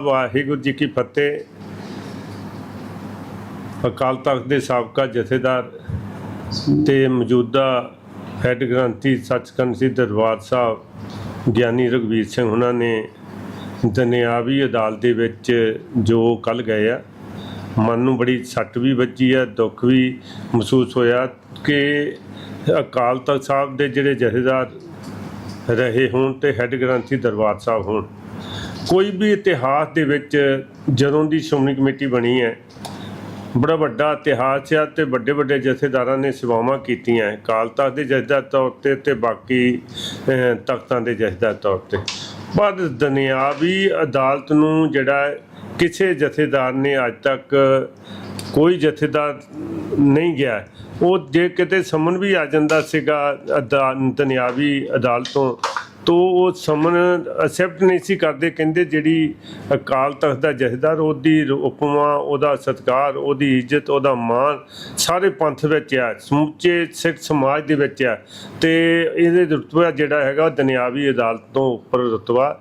ਵਾਹਿਗੁਰੂ ਜੀ ਕੀ ਫਤਿਹ। ਅਕਾਲ ਤਖਤ ਦੇ ਸਾਬਕਾ ਜਥੇਦਾਰ ਤੇ ਮੌਜੂਦਾ ਹੈੱਡ ਗ੍ਰੰਥੀ ਸੱਚਖੰਡ ਸੀ ਦਰਬਾਰ ਸਾਹਿਬ ਗਿਆਨੀ ਰਘਵੀਰ ਸਿੰਘ ਉਹਨਾਂ ਨੇ ਦਨਿਆਵੀ ਅਦਾਲਤ ਦੇ ਵਿੱਚ ਜੋ ਕੱਲ ਗਏ ਆ, ਮਨ ਨੂੰ ਬੜੀ ਸੱਟ ਵੀ ਵੱਜੀ ਆ, ਦੁੱਖ ਵੀ ਮਹਿਸੂਸ ਹੋਇਆ ਕਿ ਅਕਾਲ ਤਖਤ ਸਾਹਿਬ ਦੇ ਜਿਹੜੇ ਜਥੇਦਾਰ ਰਹੇ ਹੋਣ ਤੇ ਹੈੱਡ ਗ੍ਰੰਥੀ ਦਰਬਾਰ ਸਾਹਿਬ ਹੋਣ। ਕੋਈ ਵੀ ਇਤਿਹਾਸ ਦੇ ਵਿੱਚ ਜਦੋਂ ਦੀ ਸ਼੍ਰੋਮਣੀ ਕਮੇਟੀ ਬਣੀ ਹੈ, ਬੜਾ ਵੱਡਾ ਇਤਿਹਾਸ ਹੈ ਤੇ ਵੱਡੇ ਵੱਡੇ ਜਥੇਦਾਰਾਂ ਨੇ ਸੇਵਾਵਾਂ ਕੀਤੀਆਂ ਹੈ। ਅਕਾਲ ਤਖਤ ਦੇ ਜਥੇਦਾਰ ਤੌਰ ਤੇ ਤੇ ਬਾਕੀ ਤਖਤਾਂ ਦੇ ਜਥੇਦਾਰ ਤੌਰ ਤੇ ਪਰ ਦੁਨਿਆਵੀ ਅਦਾਲਤ ਨੂੰ ਜਿਹੜਾ ਕਿਸੇ ਜਥੇਦਾਰ ਨੇ ਅੱਜ ਤੱਕ ਕੋਈ ਜਥੇਦਾਰ ਨਹੀਂ ਗਿਆ ਉਹ ਜੇ ਕਿਤੇ ਸਮਨ ਵੀ ਆ ਜਾਂਦਾ ਸੀਗਾ, ਅਦਾ- ਦੁਨਿਆਵੀ ਅਦਾਲਤੋਂ ਤੋ ਉਹ ਸਮਨ ਅਸੈਪਟ ਨਹੀਂ ਸੀ ਕਰਦੇ, ਕਹਿੰਦੇ ਜਿਹੜੀ ਅਕਾਲ ਤਖਤ ਦਾ ਜਥੇਦਾਰ ਉਹਦੀ ਉਪਮਾ, ਉਹਦਾ ਸਤਕਾਰ, ਉਹਦੀ ਇੱਜ਼ਤ, ਉਹਦਾ ਮਾਣ ਸਾਰੇ ਪੰਥ ਵਿੱਚ ਆ, ਸਮੁੱਚੇ ਸਿੱਖ ਸਮਾਜ ਦੇ ਵਿੱਚ ਆ। ਤੇ ਇਹਦੇ ਰੁਤਬਾ ਜਿਹੜਾ ਹੈਗਾ ਦੁਨਿਆਵੀ ਅਦਾਲਤ ਤੋਂ ਉੱਪਰ ਰੁਤਬਾ।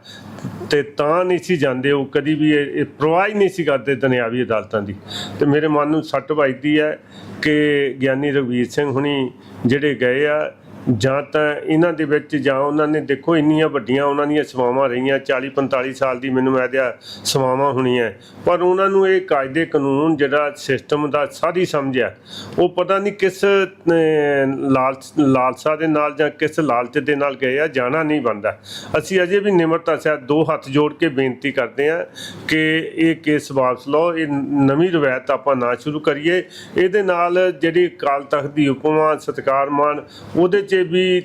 ਤੇ ਤਾਂ ਨਹੀਂ ਸੀ ਜਾਂਦੇ, ਉਹ ਕਦੀ ਵੀ ਇਹ ਇਹ ਪਰਵਾਹ ਹੀ ਨਹੀਂ ਸੀ ਕਰਦੇ ਦੁਨਿਆਵੀ ਅਦਾਲਤਾਂ ਦੀ। ਤੇ ਮੇਰੇ ਮਨ ਨੂੰ ਸੱਟ ਵੱਜਦੀ ਹੈ ਕਿ ਗਿਆਨੀ ਰਘਵੀਰ ਸਿੰਘ ਹੁਣੀ ਜਿਹੜੇ ਗਏ ਆ ਜਾਂ ਤਾਂ ਇਹਨਾਂ ਦੇ ਵਿੱਚ ਜਾਂ ਉਹਨਾਂ ਨੇ ਦੇਖੋ ਇੰਨੀਆਂ ਵੱਡੀਆਂ ਉਹਨਾਂ ਦੀਆਂ ਸੇਵਾਵਾਂ ਰਹੀਆਂ 40 45 ਸਾਲ ਦੀ ਮੈਨੂੰ ਮੈਂ ਦਿਆ ਸੇਵਾਵਾਂ ਹੋਣੀਆਂ। ਪਰ ਉਹਨਾਂ ਨੂੰ ਇਹ ਕਾਇਦੇ ਕਾਨੂੰਨ ਜਿਹੜਾ ਸਿਸਟਮ ਦਾ ਸਾਰੀ ਸਮਝਿਆ। ਉਹ ਪਤਾ ਨਹੀਂ ਕਿਸ ਅਹ, ਲਾਲਚ ਲਾਲਸਾ ਦੇ ਨਾਲ ਜਾਂ ਕਿਸ ਲਾਲਚ ਦੇ ਨਾਲ ਗਏ ਆ ਜਾਣਾ ਨਹੀਂ ਬੰਦਾ ਅਸੀਂ ਅਜੇ ਵੀ ਨਿਮਰਤਾ ਸਹਿਤ ਦੋ ਹੱਥ ਜੋੜ ਕੇ ਬੇਨਤੀ ਕਰਦੇ ਆ ਕਿ ਇਹ ਕੇਸ ਵਾਪਸ ਲਓ ਇਹ ਨਵੀਂ ਰਵਾਇਤ ਆਪਾਂ ਨਾ ਸ਼ੁਰੂ ਕਰੀਏ। ਇਹਦੇ ਨਾਲ ਜਿਹੜੀ ਅਕਾਲ ਤਖਤ ਦੀ ਉਪਮਾ ਸਤਕਾਰ ਮਾਨ ਉਹਦੇ 'ਚ ਵੀ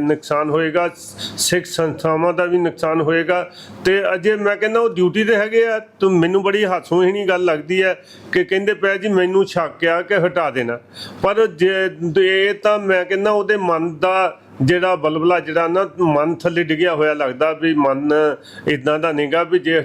ਨੁਕਸਾਨ ਹੋਏਗਾ, ਸਿੱਖ ਸੰਸਥਾਵਾਂ ਦਾ ਵੀ ਨੁਕਸਾਨ ਹੋਏਗਾ। ਤੇ ਅਜੇ ਮੈਂ ਕਹਿੰਦਾ ਉਹ ਡਿਊਟੀ ਤੇ ਹੈਗੇ ਆ, ਤੂੰ ਮੈਨੂੰ ਬੜੀ ਹਾਸੋਹੀਣੀ ਗੱਲ ਲੱਗਦੀ ਹੈ ਕਿ ਕਹਿੰਦੇ ਪਿਆ ਜੀ ਮੈਨੂੰ ਸ਼ੱਕ ਆ ਕਿ ਹਟਾ ਦੇਣਾ। ਪਰ ਜੇ, ਇਹ ਤਾਂ ਮੈਂ ਕਹਿੰਦਾ ਉਹਦੇ ਮਨ ਦਾ ਜਿਹੜਾ ਬਲਬਲਾ, ਜਿਹੜਾ ਨਾ ਮਨ ਥੱਲੇ ਡਿੱਗਿਆ ਹੋਇਆ ਲੱਗਦਾ ਵੀ ਮਨ ਇਦਾਂ ਦਾ ਨਹੀਂਗਾ ਵੀ ਜੇ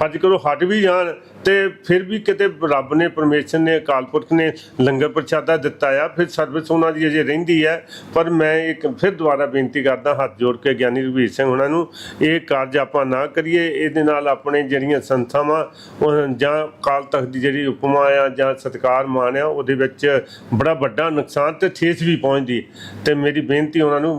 ਫਰਜ਼ ਕਰੋ ਹਟ ਵੀ ਜਾਣ ਤੇ ਫਿਰ ਵੀ ਕਿਤੇ ਰੱਬ ਨੇ, ਪਰਮੇਸ਼ਰ ਨੇ, ਅਕਾਲ ਪੁਰਖ ਨੇ ਲੰਗਰ ਪ੍ਰਸ਼ਾਦਾ ਦਿੱਤਾ ਆ, ਫਿਰ ਸਰਵਿਸ ਉਹਨਾਂ ਦੀ ਅਜੇ ਰਹਿੰਦੀ ਹੈ ਪਰ ਮੈਂ ਇੱਕ ਫਿਰ ਦੁਬਾਰਾ ਬੇਨਤੀ ਕਰਦਾ, ਹੱਥ ਜੋੜ ਕੇ ਗਿਆਨੀ ਰਵੀਰ ਸਿੰਘ ਉਹਨਾਂ ਨੂੰ, ਇਹ ਕਾਰਜ ਆਪਾਂ ਨਾ ਕਰੀਏ, ਇਹਦੇ ਨਾਲ ਆਪਣੇ ਜਿਹੜੀਆਂ ਸੰਸਥਾਵਾਂ, ਉਹ ਜਾਂ ਅਕਾਲ ਤਖਤ ਦੀ ਜਿਹੜੀ ਉਪਮਾ ਆ ਜਾਂ ਸਤਕਾਰ ਮਾਨ ਆ, ਉਹਦੇ ਵਿੱਚ ਬੜਾ ਵੱਡਾ ਨੁਕਸਾਨ ਤੇ ਠੇਸ ਵੀ ਪਹੁੰਚਦੀ। ਤੇ ਮੇਰੀ ਬੇਨਤੀ ਉਹਨਾਂ ਨੂੰ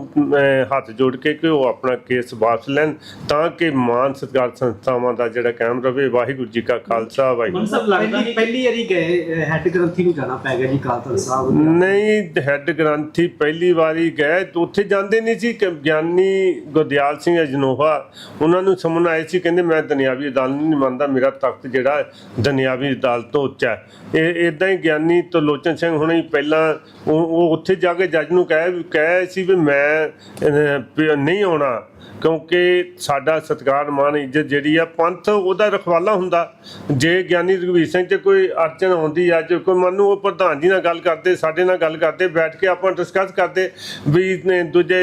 ਹੱਥ ਜੋੜ ਕੇ ਕਿ ਉਹ ਆਪਣਾ ਕੇਸ ਵਾਪਸ ਲੈਣ ਤਾਂ ਕਿ ਮਾਨ ਸਤਕਾਰ ਸੰਸਥਾਵਾਂ ਦਾ ਜਿਹੜਾ ਕਾਇਮ ਰਵੇ ਵਾਹਿਗੁਰੂ ਜੀ ਕਾ ਖਾਲਸਾ ਵਾਹਿਗੁਰੂ ਮਨਸਬ ਲੱਗਦਾ ਪਹਿਲੀ ਵਾਰੀ ਗਏ ਹੈੱਡ ਗ੍ਰੰਥੀ ਨੂੰ ਜਾਣਾ ਪੈ ਗਿਆ ਜੀ ਕਾਤਲ ਸਾਹਿਬ ਨਹੀਂ ਹੈੱਡ ਗ੍ਰੰਥੀ ਪਹਿਲੀ ਵਾਰੀ ਗਏ ਤੇ ਉੱਥੇ ਜਾਂਦੇ ਨਹੀਂ ਸੀ ਕਿ ਗਿਆਨੀ ਗੁਰਦਿਆਲ ਸਿੰਘ ਅਜਨੋਹਾ ਉਹਨਾਂ ਨੂੰ ਸਮਨ ਆਏ ਸੀ ਕਹਿੰਦੇ ਮੈਂ ਦੁਨਿਆਵੀ ਅਦਾਲਤ ਨਹੀਂ ਮੰਨਦਾ ਮੇਰਾ ਤਖਤ ਜਿਹੜਾ ਹੈ ਦੁਨਿਆਵੀ ਅਦਾਲਤ ਤੋਂ ਉੱਚਾ ਹੈ। ਇਹ ਇਦਾਂ ਹੀ ਗਿਆਨੀ ਲੋਚਨ ਸਿੰਘ ਹੁਣੇ ਪਹਿਲਾਂ ਉਹ ਉਹ ਉੱਥੇ ਜਾ ਕੇ ਜੱਜ ਨੂੰ ਕਹੇ ਕਹੇ ਸੀ ਵੀ ਮੈਂ ਅਹ, ਨਹੀਂ ਆਉਣਾ ਕਿਉਂਕਿ ਸਾਡਾ ਸਤਿਕਾਰ ਮਾਨ ਇੱਜ਼ਤ ਜਿਹੜੀ ਆ ਪੰਥ ਉਹਦਾ ਰਖਵਾਲਾ ਹੁੰਦਾ। ਜੇ ਗਿਆਨੀ ਰਘਵੀਰ ਸਿੰਘ ਤੇ ਕੋਈ ਅੜਚਨ ਆਉਂਦੀ ਆ ਜੇ ਕੋਈ ਮੰਨੂ ਉਹ ਪ੍ਰਧਾਨ ਜੀ ਨਾਲ ਗੱਲ ਕਰਦੇ ਸਾਡੇ ਨਾਲ ਗੱਲ ਕਰਦੇ ਬੈਠ ਕੇ ਆਪਾਂ ਡਿਸਕਸ ਕਰਦੇ ਵੀ ਨੇ ਦੂਜੇ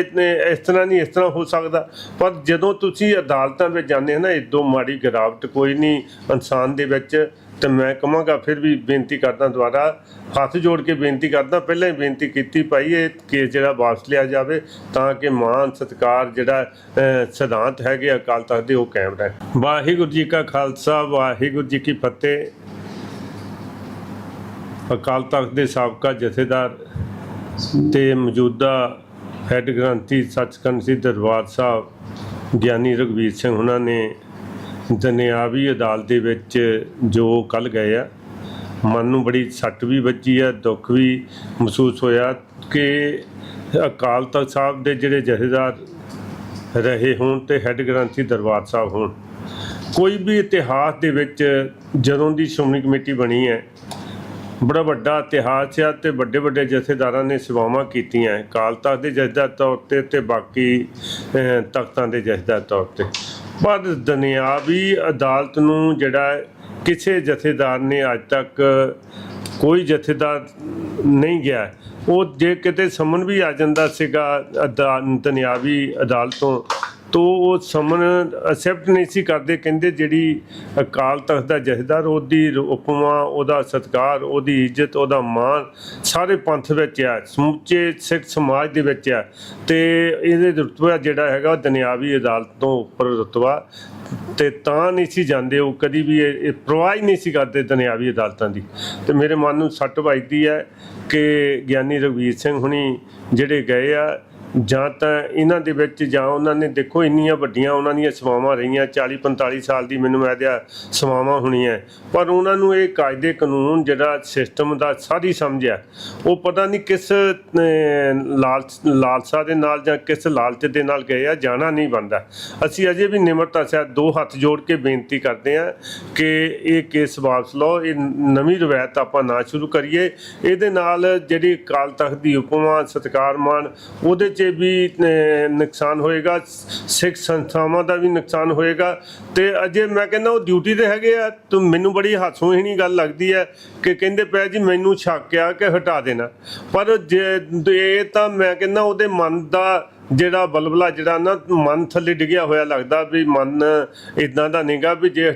ਇਸ ਤਰ੍ਹਾਂ ਨਹੀਂ ਇਸ ਤਰ੍ਹਾਂ ਹੋ ਸਕਦਾ। ਪਰ ਜਦੋਂ ਤੁਸੀਂ ਅਦਾਲਤਾਂ ਵਿੱਚ ਜਾਂਦੇ ਹੋ ਨਾ ਇਦੋਂ ਮਾੜੀ ਗਿਰਾਵਟ ਕੋਈ ਨਹੀਂ ਇਨਸਾਨ ਦੇ ਵਿੱਚ ਤੇ ਮੈਂ ਕਹਾਂਗਾ ਫਿਰ ਵੀ ਬੇਨਤੀ ਕਰਦਾ ਦੁਬਾਰਾ, ਹੱਥ ਜੋੜ ਕੇ ਬੇਨਤੀ ਕਰਦਾ, ਪਹਿਲਾਂ ਹੀ ਬੇਨਤੀ ਕੀਤੀ ਭਾਈ ਇਹ ਕੇਸ ਜਿਹੜਾ ਵਾਪਸ ਲਿਆ ਜਾਵੇ ਤਾਂ ਕਿ ਮਾਨ ਸਤਕਾਰ ਜਿਹੜਾ ਸਿਧਾਂਤ ਹੈਗੇ ਅਕਾਲ ਤਖਤ ਦੇ ਉਹ ਕਾਇਮ ਰਹੇ। ਵਾਹਿਗੁਰੂ ਜੀ ਕਾ ਖਾਲਸਾ, ਵਾਹਿਗੁਰੂ ਜੀ ਕੀ ਫਤਿਹ। ਅਕਾਲ ਤਖਤ ਦੇ ਸਾਬਕਾ ਜਥੇਦਾਰ ਤੇ ਮੌਜੂਦਾ ਹੈੱਡ ਗ੍ਰੰਥੀ ਸੱਚਖੰਡ ਸ੍ਰੀ ਦਰਬਾਰ ਸਾਹਿਬ ਗਿਆਨੀ ਰਘਵੀਰ ਸਿੰਘ ਉਹਨਾਂ ਨੇ ਦੁਨਿਆਵੀ ਅਦਾਲਤ ਦੇ ਵਿੱਚ ਜੋ ਕੱਲ ਗਏ ਆ, ਮਨ ਨੂੰ ਬੜੀ ਸੱਟ ਵੀ ਵੱਜੀ ਆ, ਦੁੱਖ ਵੀ ਮਹਿਸੂਸ ਹੋਇਆ ਕਿ ਅਕਾਲ ਤਖਤ ਸਾਹਿਬ ਦੇ ਜਿਹੜੇ ਜਥੇਦਾਰ ਰਹੇ ਹੋਣ ਤੇ ਹੈੱਡ ਗ੍ਰੰਥੀ ਦਰਬਾਰ ਸਾਹਿਬ ਹੋਣ ਕੋਈ ਵੀ ਇਤਿਹਾਸ ਦੇ ਵਿੱਚ ਜਦੋਂ ਦੀ ਸ਼੍ਰੋਮਣੀ ਕਮੇਟੀ ਬਣੀ ਹੈ, ਬੜਾ ਵੱਡਾ ਇਤਿਹਾਸ ਹੈ ਤੇ ਵੱਡੇ ਵੱਡੇ ਜਥੇਦਾਰਾਂ ਨੇ ਸੇਵਾਵਾਂ ਕੀਤੀਆਂ ਹੈ। ਅਕਾਲ ਤਖਤ ਦੇ ਜਥੇਦਾਰ ਤੌਰ ਤੇ ਤੇ ਬਾਕੀ ਤਖਤਾਂ ਦੇ ਜਥੇਦਾਰ ਤੌਰ ਤੇ ਪਰ ਦੁਨਿਆਵੀ ਅਦਾਲਤ ਨੂੰ ਜਿਹੜਾ ਕਿਸੇ ਜਥੇਦਾਰ ਨੇ ਅੱਜ ਤੱਕ ਕੋਈ ਜਥੇਦਾਰ ਨਹੀਂ ਗਿਆ। ਉਹ ਜੇ ਕਿਤੇ ਸਮਨ ਵੀ ਆ ਜਾਂਦਾ ਸੀਗਾ ਅਦਾ- ਦੁਨਿਆਵੀ ਅਦਾਲਤੋਂ ਤੋ ਉਹ ਸਮਨ ਐਕਸੈਪਟ ਨਹੀਂ ਸੀ ਕਰਦੇ, ਕਹਿੰਦੇ ਜਿਹੜੀ ਅਕਾਲ ਤਖਤ ਦਾ ਜਥੇਦਾਰ, ਉਹਦੀ ਉਪਮਾ, ਉਹਦਾ ਸਤਕਾਰ, ਉਹਦੀ ਇੱਜ਼ਤ, ਉਹਦਾ ਮਾਣ ਸਾਰੇ ਪੰਥ ਵਿੱਚ ਆ, ਸਮੁੱਚੇ ਸਿੱਖ ਸਮਾਜ ਦੇ ਵਿੱਚ ਆ। ਤੇ ਇਹਦੇ ਰੁਤਬਾ ਜਿਹੜਾ ਹੈਗਾ ਦੁਨਿਆਵੀ ਅਦਾਲਤ ਤੋਂ ਉੱਪਰ ਰੁਤਬਾ। ਤੇ ਤਾਂ ਨਹੀਂ ਸੀ ਜਾਂਦੇ, ਉਹ ਕਦੀ ਵੀ ਇਹ ਇਹ ਨਹੀਂ ਸੀ ਕਰਦੇ ਦੁਨਿਆਵੀ ਅਦਾਲਤਾਂ ਦੀ। ਤੇ ਮੇਰੇ ਮਨ ਨੂੰ ਸੱਟ ਵੱਜਦੀ ਹੈ ਕਿ ਗਿਆਨੀ ਰਘਵੀਰ ਸਿੰਘ ਹੁਣੀ ਜਿਹੜੇ ਗਏ ਆ ਜਾਂ ਤਾਂ ਇਹਨਾਂ ਦੇ ਵਿੱਚ ਜਾਂ ਉਹਨਾਂ ਨੇ ਦੇਖੋ ਇੰਨੀਆਂ ਵੱਡੀਆਂ ਉਹਨਾਂ ਦੀਆਂ ਸੇਵਾਵਾਂ ਰਹੀਆਂ 40 45 ਸਾਲ ਦੀ ਮੈਨੂੰ ਆਦਿਆ ਸੇਵਾਵਾਂ ਹੋਣੀਆਂ। ਪਰ ਉਹਨਾਂ ਨੂੰ ਇਹ ਕਾਇਦੇ ਕਾਨੂੰਨ ਜਿਹੜਾ ਸਿਸਟਮ ਦਾ ਸਾਰੀ ਸਮਝ ਸਮਝਿਆ ਉਹ ਪਤਾ ਨਹੀਂ ਕਿਸ ਅਹ, ਲਾਲਚ ਲਾਲਸਾ ਦੇ ਨਾਲ ਜਾਂ ਕਿਸ ਲਾਲਚ ਦੇ ਨਾਲ ਗਏ ਆ ਜਾਣਾ ਨਹੀਂ ਬੰਦਾ ਅਸੀਂ ਅਜੇ ਵੀ ਨਿਮਰਤਾ ਸਹਿਤ ਦੋ ਹੱਥ ਜੋੜ ਕੇ ਬੇਨਤੀ ਕਰਦੇ ਆ ਕਿ ਇਹ ਕੇਸ ਵਾਪਸ ਲਓ ਇਹ ਨਵੀਂ ਰਵਾਇਤ ਆਪਾਂ ਨਾ ਸ਼ੁਰੂ ਕਰੀਏ। ਇਹਦੇ ਨਾਲ ਜਿਹੜੀ ਅਕਾਲ ਤਖਤ ਦੀ ਉਪਮਾ ਸਤਕਾਰ ਮਾਨ ਉਹਦੇ 'ਚ ਵੀ ਅਹ, ਨੁਕਸਾਨ ਹੋਏਗਾ ਸਿੱਖ ਸੰਸਥਾਵਾਂ ਦਾ ਵੀ ਨੁਕਸਾਨ ਹੋਏਗਾ ਤੇ ਅਜੇ ਮੈਂ ਕਹਿੰਦਾ ਉਹ ਡਿਊਟੀ ਤੇ ਹੈਗੇ ਆ ਤੂੰ ਮੈਨੂੰ ਬੜੀ ਹਾਸੋਹੀਣੀ ਗੱਲ ਲੱਗਦੀ ਹੈ ਕਿ ਕਹਿੰਦੇ ਪਿਆ ਜੀ ਮੈਨੂੰ ਸ਼ੱਕ ਆ ਕਿ ਹਟਾ ਦੇਣਾ। ਪਰ ਜੇ ਇਹ ਤਾਂ ਮੈਂ ਕਹਿੰਦਾ ਉਹਦੇ ਮਨ ਦਾ ਜਿਹੜਾ ਬਲਬਲਾ ਜਿਹੜਾ ਨਾ ਮਨ ਥੱਲੇ ਡਿੱਗਿਆ ਹੋਇਆ ਲੱਗਦਾ ਵੀ ਮਨ ਇਦਾਂ ਦਾ ਨਹੀਂਗਾ ਵੀ ਜੇ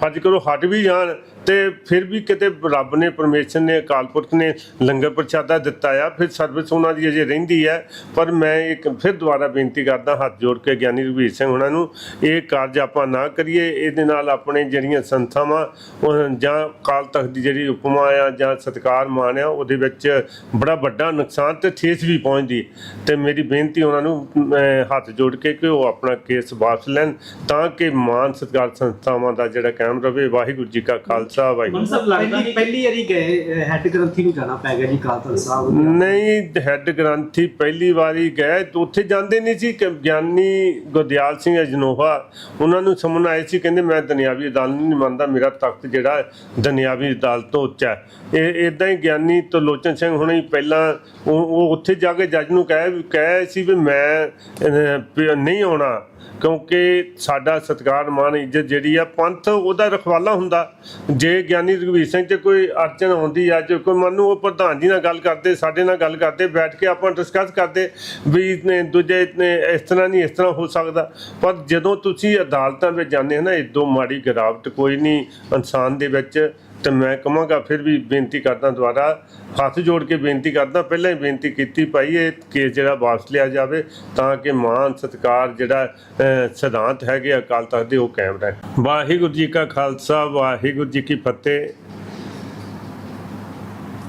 ਫਰਜ਼ ਕਰੋ ਹਟ ਵੀ ਜਾਣ ਤੇ ਫਿਰ ਵੀ ਕਿਤੇ ਰੱਬ ਨੇ, ਪਰਮੇਸ਼ਰ ਨੇ, ਅਕਾਲ ਪੁਰਖ ਨੇ ਲੰਗਰ ਪ੍ਰਸ਼ਾਦਾ ਦਿੱਤਾ ਆ, ਫਿਰ ਸਰਵਿਸ ਉਹਨਾਂ ਦੀ ਅਜੇ ਰਹਿੰਦੀ ਹੈ ਪਰ ਮੈਂ ਇੱਕ ਫਿਰ ਦੁਬਾਰਾ ਬੇਨਤੀ ਕਰਦਾ, ਹੱਥ ਜੋੜ ਕੇ ਗਿਆਨੀ ਰਵੀਰ ਸਿੰਘ ਉਹਨਾਂ ਨੂੰ, ਇਹ ਕਾਰਜ ਆਪਾਂ ਨਾ ਕਰੀਏ। ਇਹਦੇ ਨਾਲ ਆਪਣੇ ਜਿਹੜੀਆਂ ਸੰਸਥਾਵਾਂ, ਉਹ ਜਾਂ ਅਕਾਲ ਤਖਤ ਦੀ ਜਿਹੜੀ ਉਪਮਾ ਆ ਜਾਂ ਸਤਕਾਰ ਮਾਨ ਆ, ਉਹਦੇ ਵਿੱਚ ਬੜਾ ਵੱਡਾ ਨੁਕਸਾਨ ਤੇ ਠੇਸ ਵੀ ਪਹੁੰਚਦੀ। ਤੇ ਮੇਰੀ ਬੇਨਤੀ ਉਹਨਾਂ ਨੂੰ ਹੱਥ ਜੋੜ ਕੇ ਕਿ ਉਹ ਆਪਣਾ ਕੇਸ ਵਾਪਸ ਲੈਣ, ਤਾਂ ਕਿ ਮਾਨ ਸਤਕਾਰ ਸੰਸਥਾਵਾਂ ਦਾ ਜਿਹੜਾ ਕਾਇਮ ਰਵੇ ਵਾਹਿਗੁਰੂ ਜੀ ਕਾ ਖਾਲਸਾ। ਵਾਹਿਗੁਰੂ ਮਨਸਬ ਲੱਗਦਾ ਪਹਿਲੀ ਵਾਰੀ ਗਏ ਹੈੱਡ ਗ੍ਰੰਥੀ ਨੂੰ ਜਾਣਾ ਪੈ ਗਿਆ ਜੀ ਕਾਲ ਤਖਤ ਸਾਹਿਬ ਨਹੀਂ ਹੈੱਡ ਗ੍ਰੰਥੀ ਪਹਿਲੀ ਵਾਰੀ ਗਏ। ਤੇ ਉੱਥੇ ਜਾਂਦੇ ਨਹੀਂ ਸੀ ਕਿ ਗਿਆਨੀ ਗੁਰਦਿਆਲ ਸਿੰਘ ਅਜਨੋਹਾ ਉਹਨਾਂ ਨੂੰ ਸਮਨ ਆਏ ਸੀ ਕਹਿੰਦੇ ਮੈਂ ਦੁਨਿਆਵੀ ਅਦਾਲਤ ਨਹੀਂ ਮੰਨਦਾ ਮੇਰਾ ਤਖਤ ਜਿਹੜਾ ਹੈ ਦੁਨਿਆਵੀ ਅਦਾਲਤ ਤੋਂ ਉੱਚਾ ਹੈ। ਇਹ ਇਦਾਂ ਹੀ ਗਿਆਨੀ ਤਰਲੋਚਨ ਸਿੰਘ ਹੁਣੇ ਹੀ ਪਹਿਲਾਂ ਉਹ ਉਹ ਉੱਥੇ ਜਾ ਕੇ ਜੱਜ ਨੂੰ ਕਹੇ ਕਹੇ ਸੀ ਵੀ ਮੈਂ ਅਹ, ਪ- ਨਹੀਂ ਆਉਣਾ। ਕਿਉਂਕਿ ਸਾਡਾ ਸਤਿਕਾਰ ਮਾਨ ਇੱਜ਼ਤ ਜਿਹੜੀ ਆ, ਪੰਥ ਉਹਦਾ ਰਖਵਾਲਾ ਹੁੰਦਾ। ਜੇ ਗਿਆਨੀ ਰਘਵੀਰ ਸਿੰਘ ਤੇ ਕੋਈ ਅੜਚਨ ਆਉਂਦੀ ਆ, ਜੇ ਕੋਈ ਮੰਨੂ ਉਹ ਪ੍ਰਧਾਨ ਜੀ ਨਾਲ ਗੱਲ ਕਰਦੇ, ਸਾਡੇ ਨਾਲ ਗੱਲ ਕਰਦੇ, ਬੈਠ ਕੇ ਆਪਾਂ ਡਿਸਕਸ ਕਰਦੇ ਵੀ ਨੇ ਦੂਜੇ ਨੇ ਇਸ ਤਰ੍ਹਾਂ ਨਹੀਂ, ਇਸ ਤਰ੍ਹਾਂ ਹੋ ਸਕਦਾ। ਪਰ ਜਦੋਂ ਤੁਸੀਂ ਅਦਾਲਤਾਂ ਵਿੱਚ ਜਾਂਦੇ ਹੋ ਨਾ, ਇਦੋਂ ਮਾੜੀ ਗਿਰਾਵਟ ਕੋਈ ਨਹੀਂ, ਇਨਸਾਨ ਦੇ ਵਿੱਚ ਤੇ ਮੈਂ ਕਹਾਂਗਾ ਫਿਰ ਵੀ ਬੇਨਤੀ ਕਰਦਾ ਦੁਬਾਰਾ, ਹੱਥ ਜੋੜ ਕੇ ਬੇਨਤੀ ਕਰਦਾ, ਪਹਿਲਾਂ ਹੀ ਬੇਨਤੀ ਕੀਤੀ ਭਾਈ ਇਹ ਕੇਸ ਜਿਹੜਾ ਵਾਪਸ ਲਿਆ ਜਾਵੇ ਤਾਂ ਕਿ ਮਾਨ ਸਤਕਾਰ ਜਿਹੜਾ ਸਿਧਾਂਤ ਹੈਗੇ ਅਕਾਲ ਤਖਤ ਦੇ ਉਹ ਕਾਇਮ ਰਹੇ। ਵਾਹਿਗੁਰੂ ਜੀ ਕਾ ਖਾਲਸਾ, ਵਾਹਿਗੁਰੂ ਜੀ ਕੀ ਫਤਿਹ।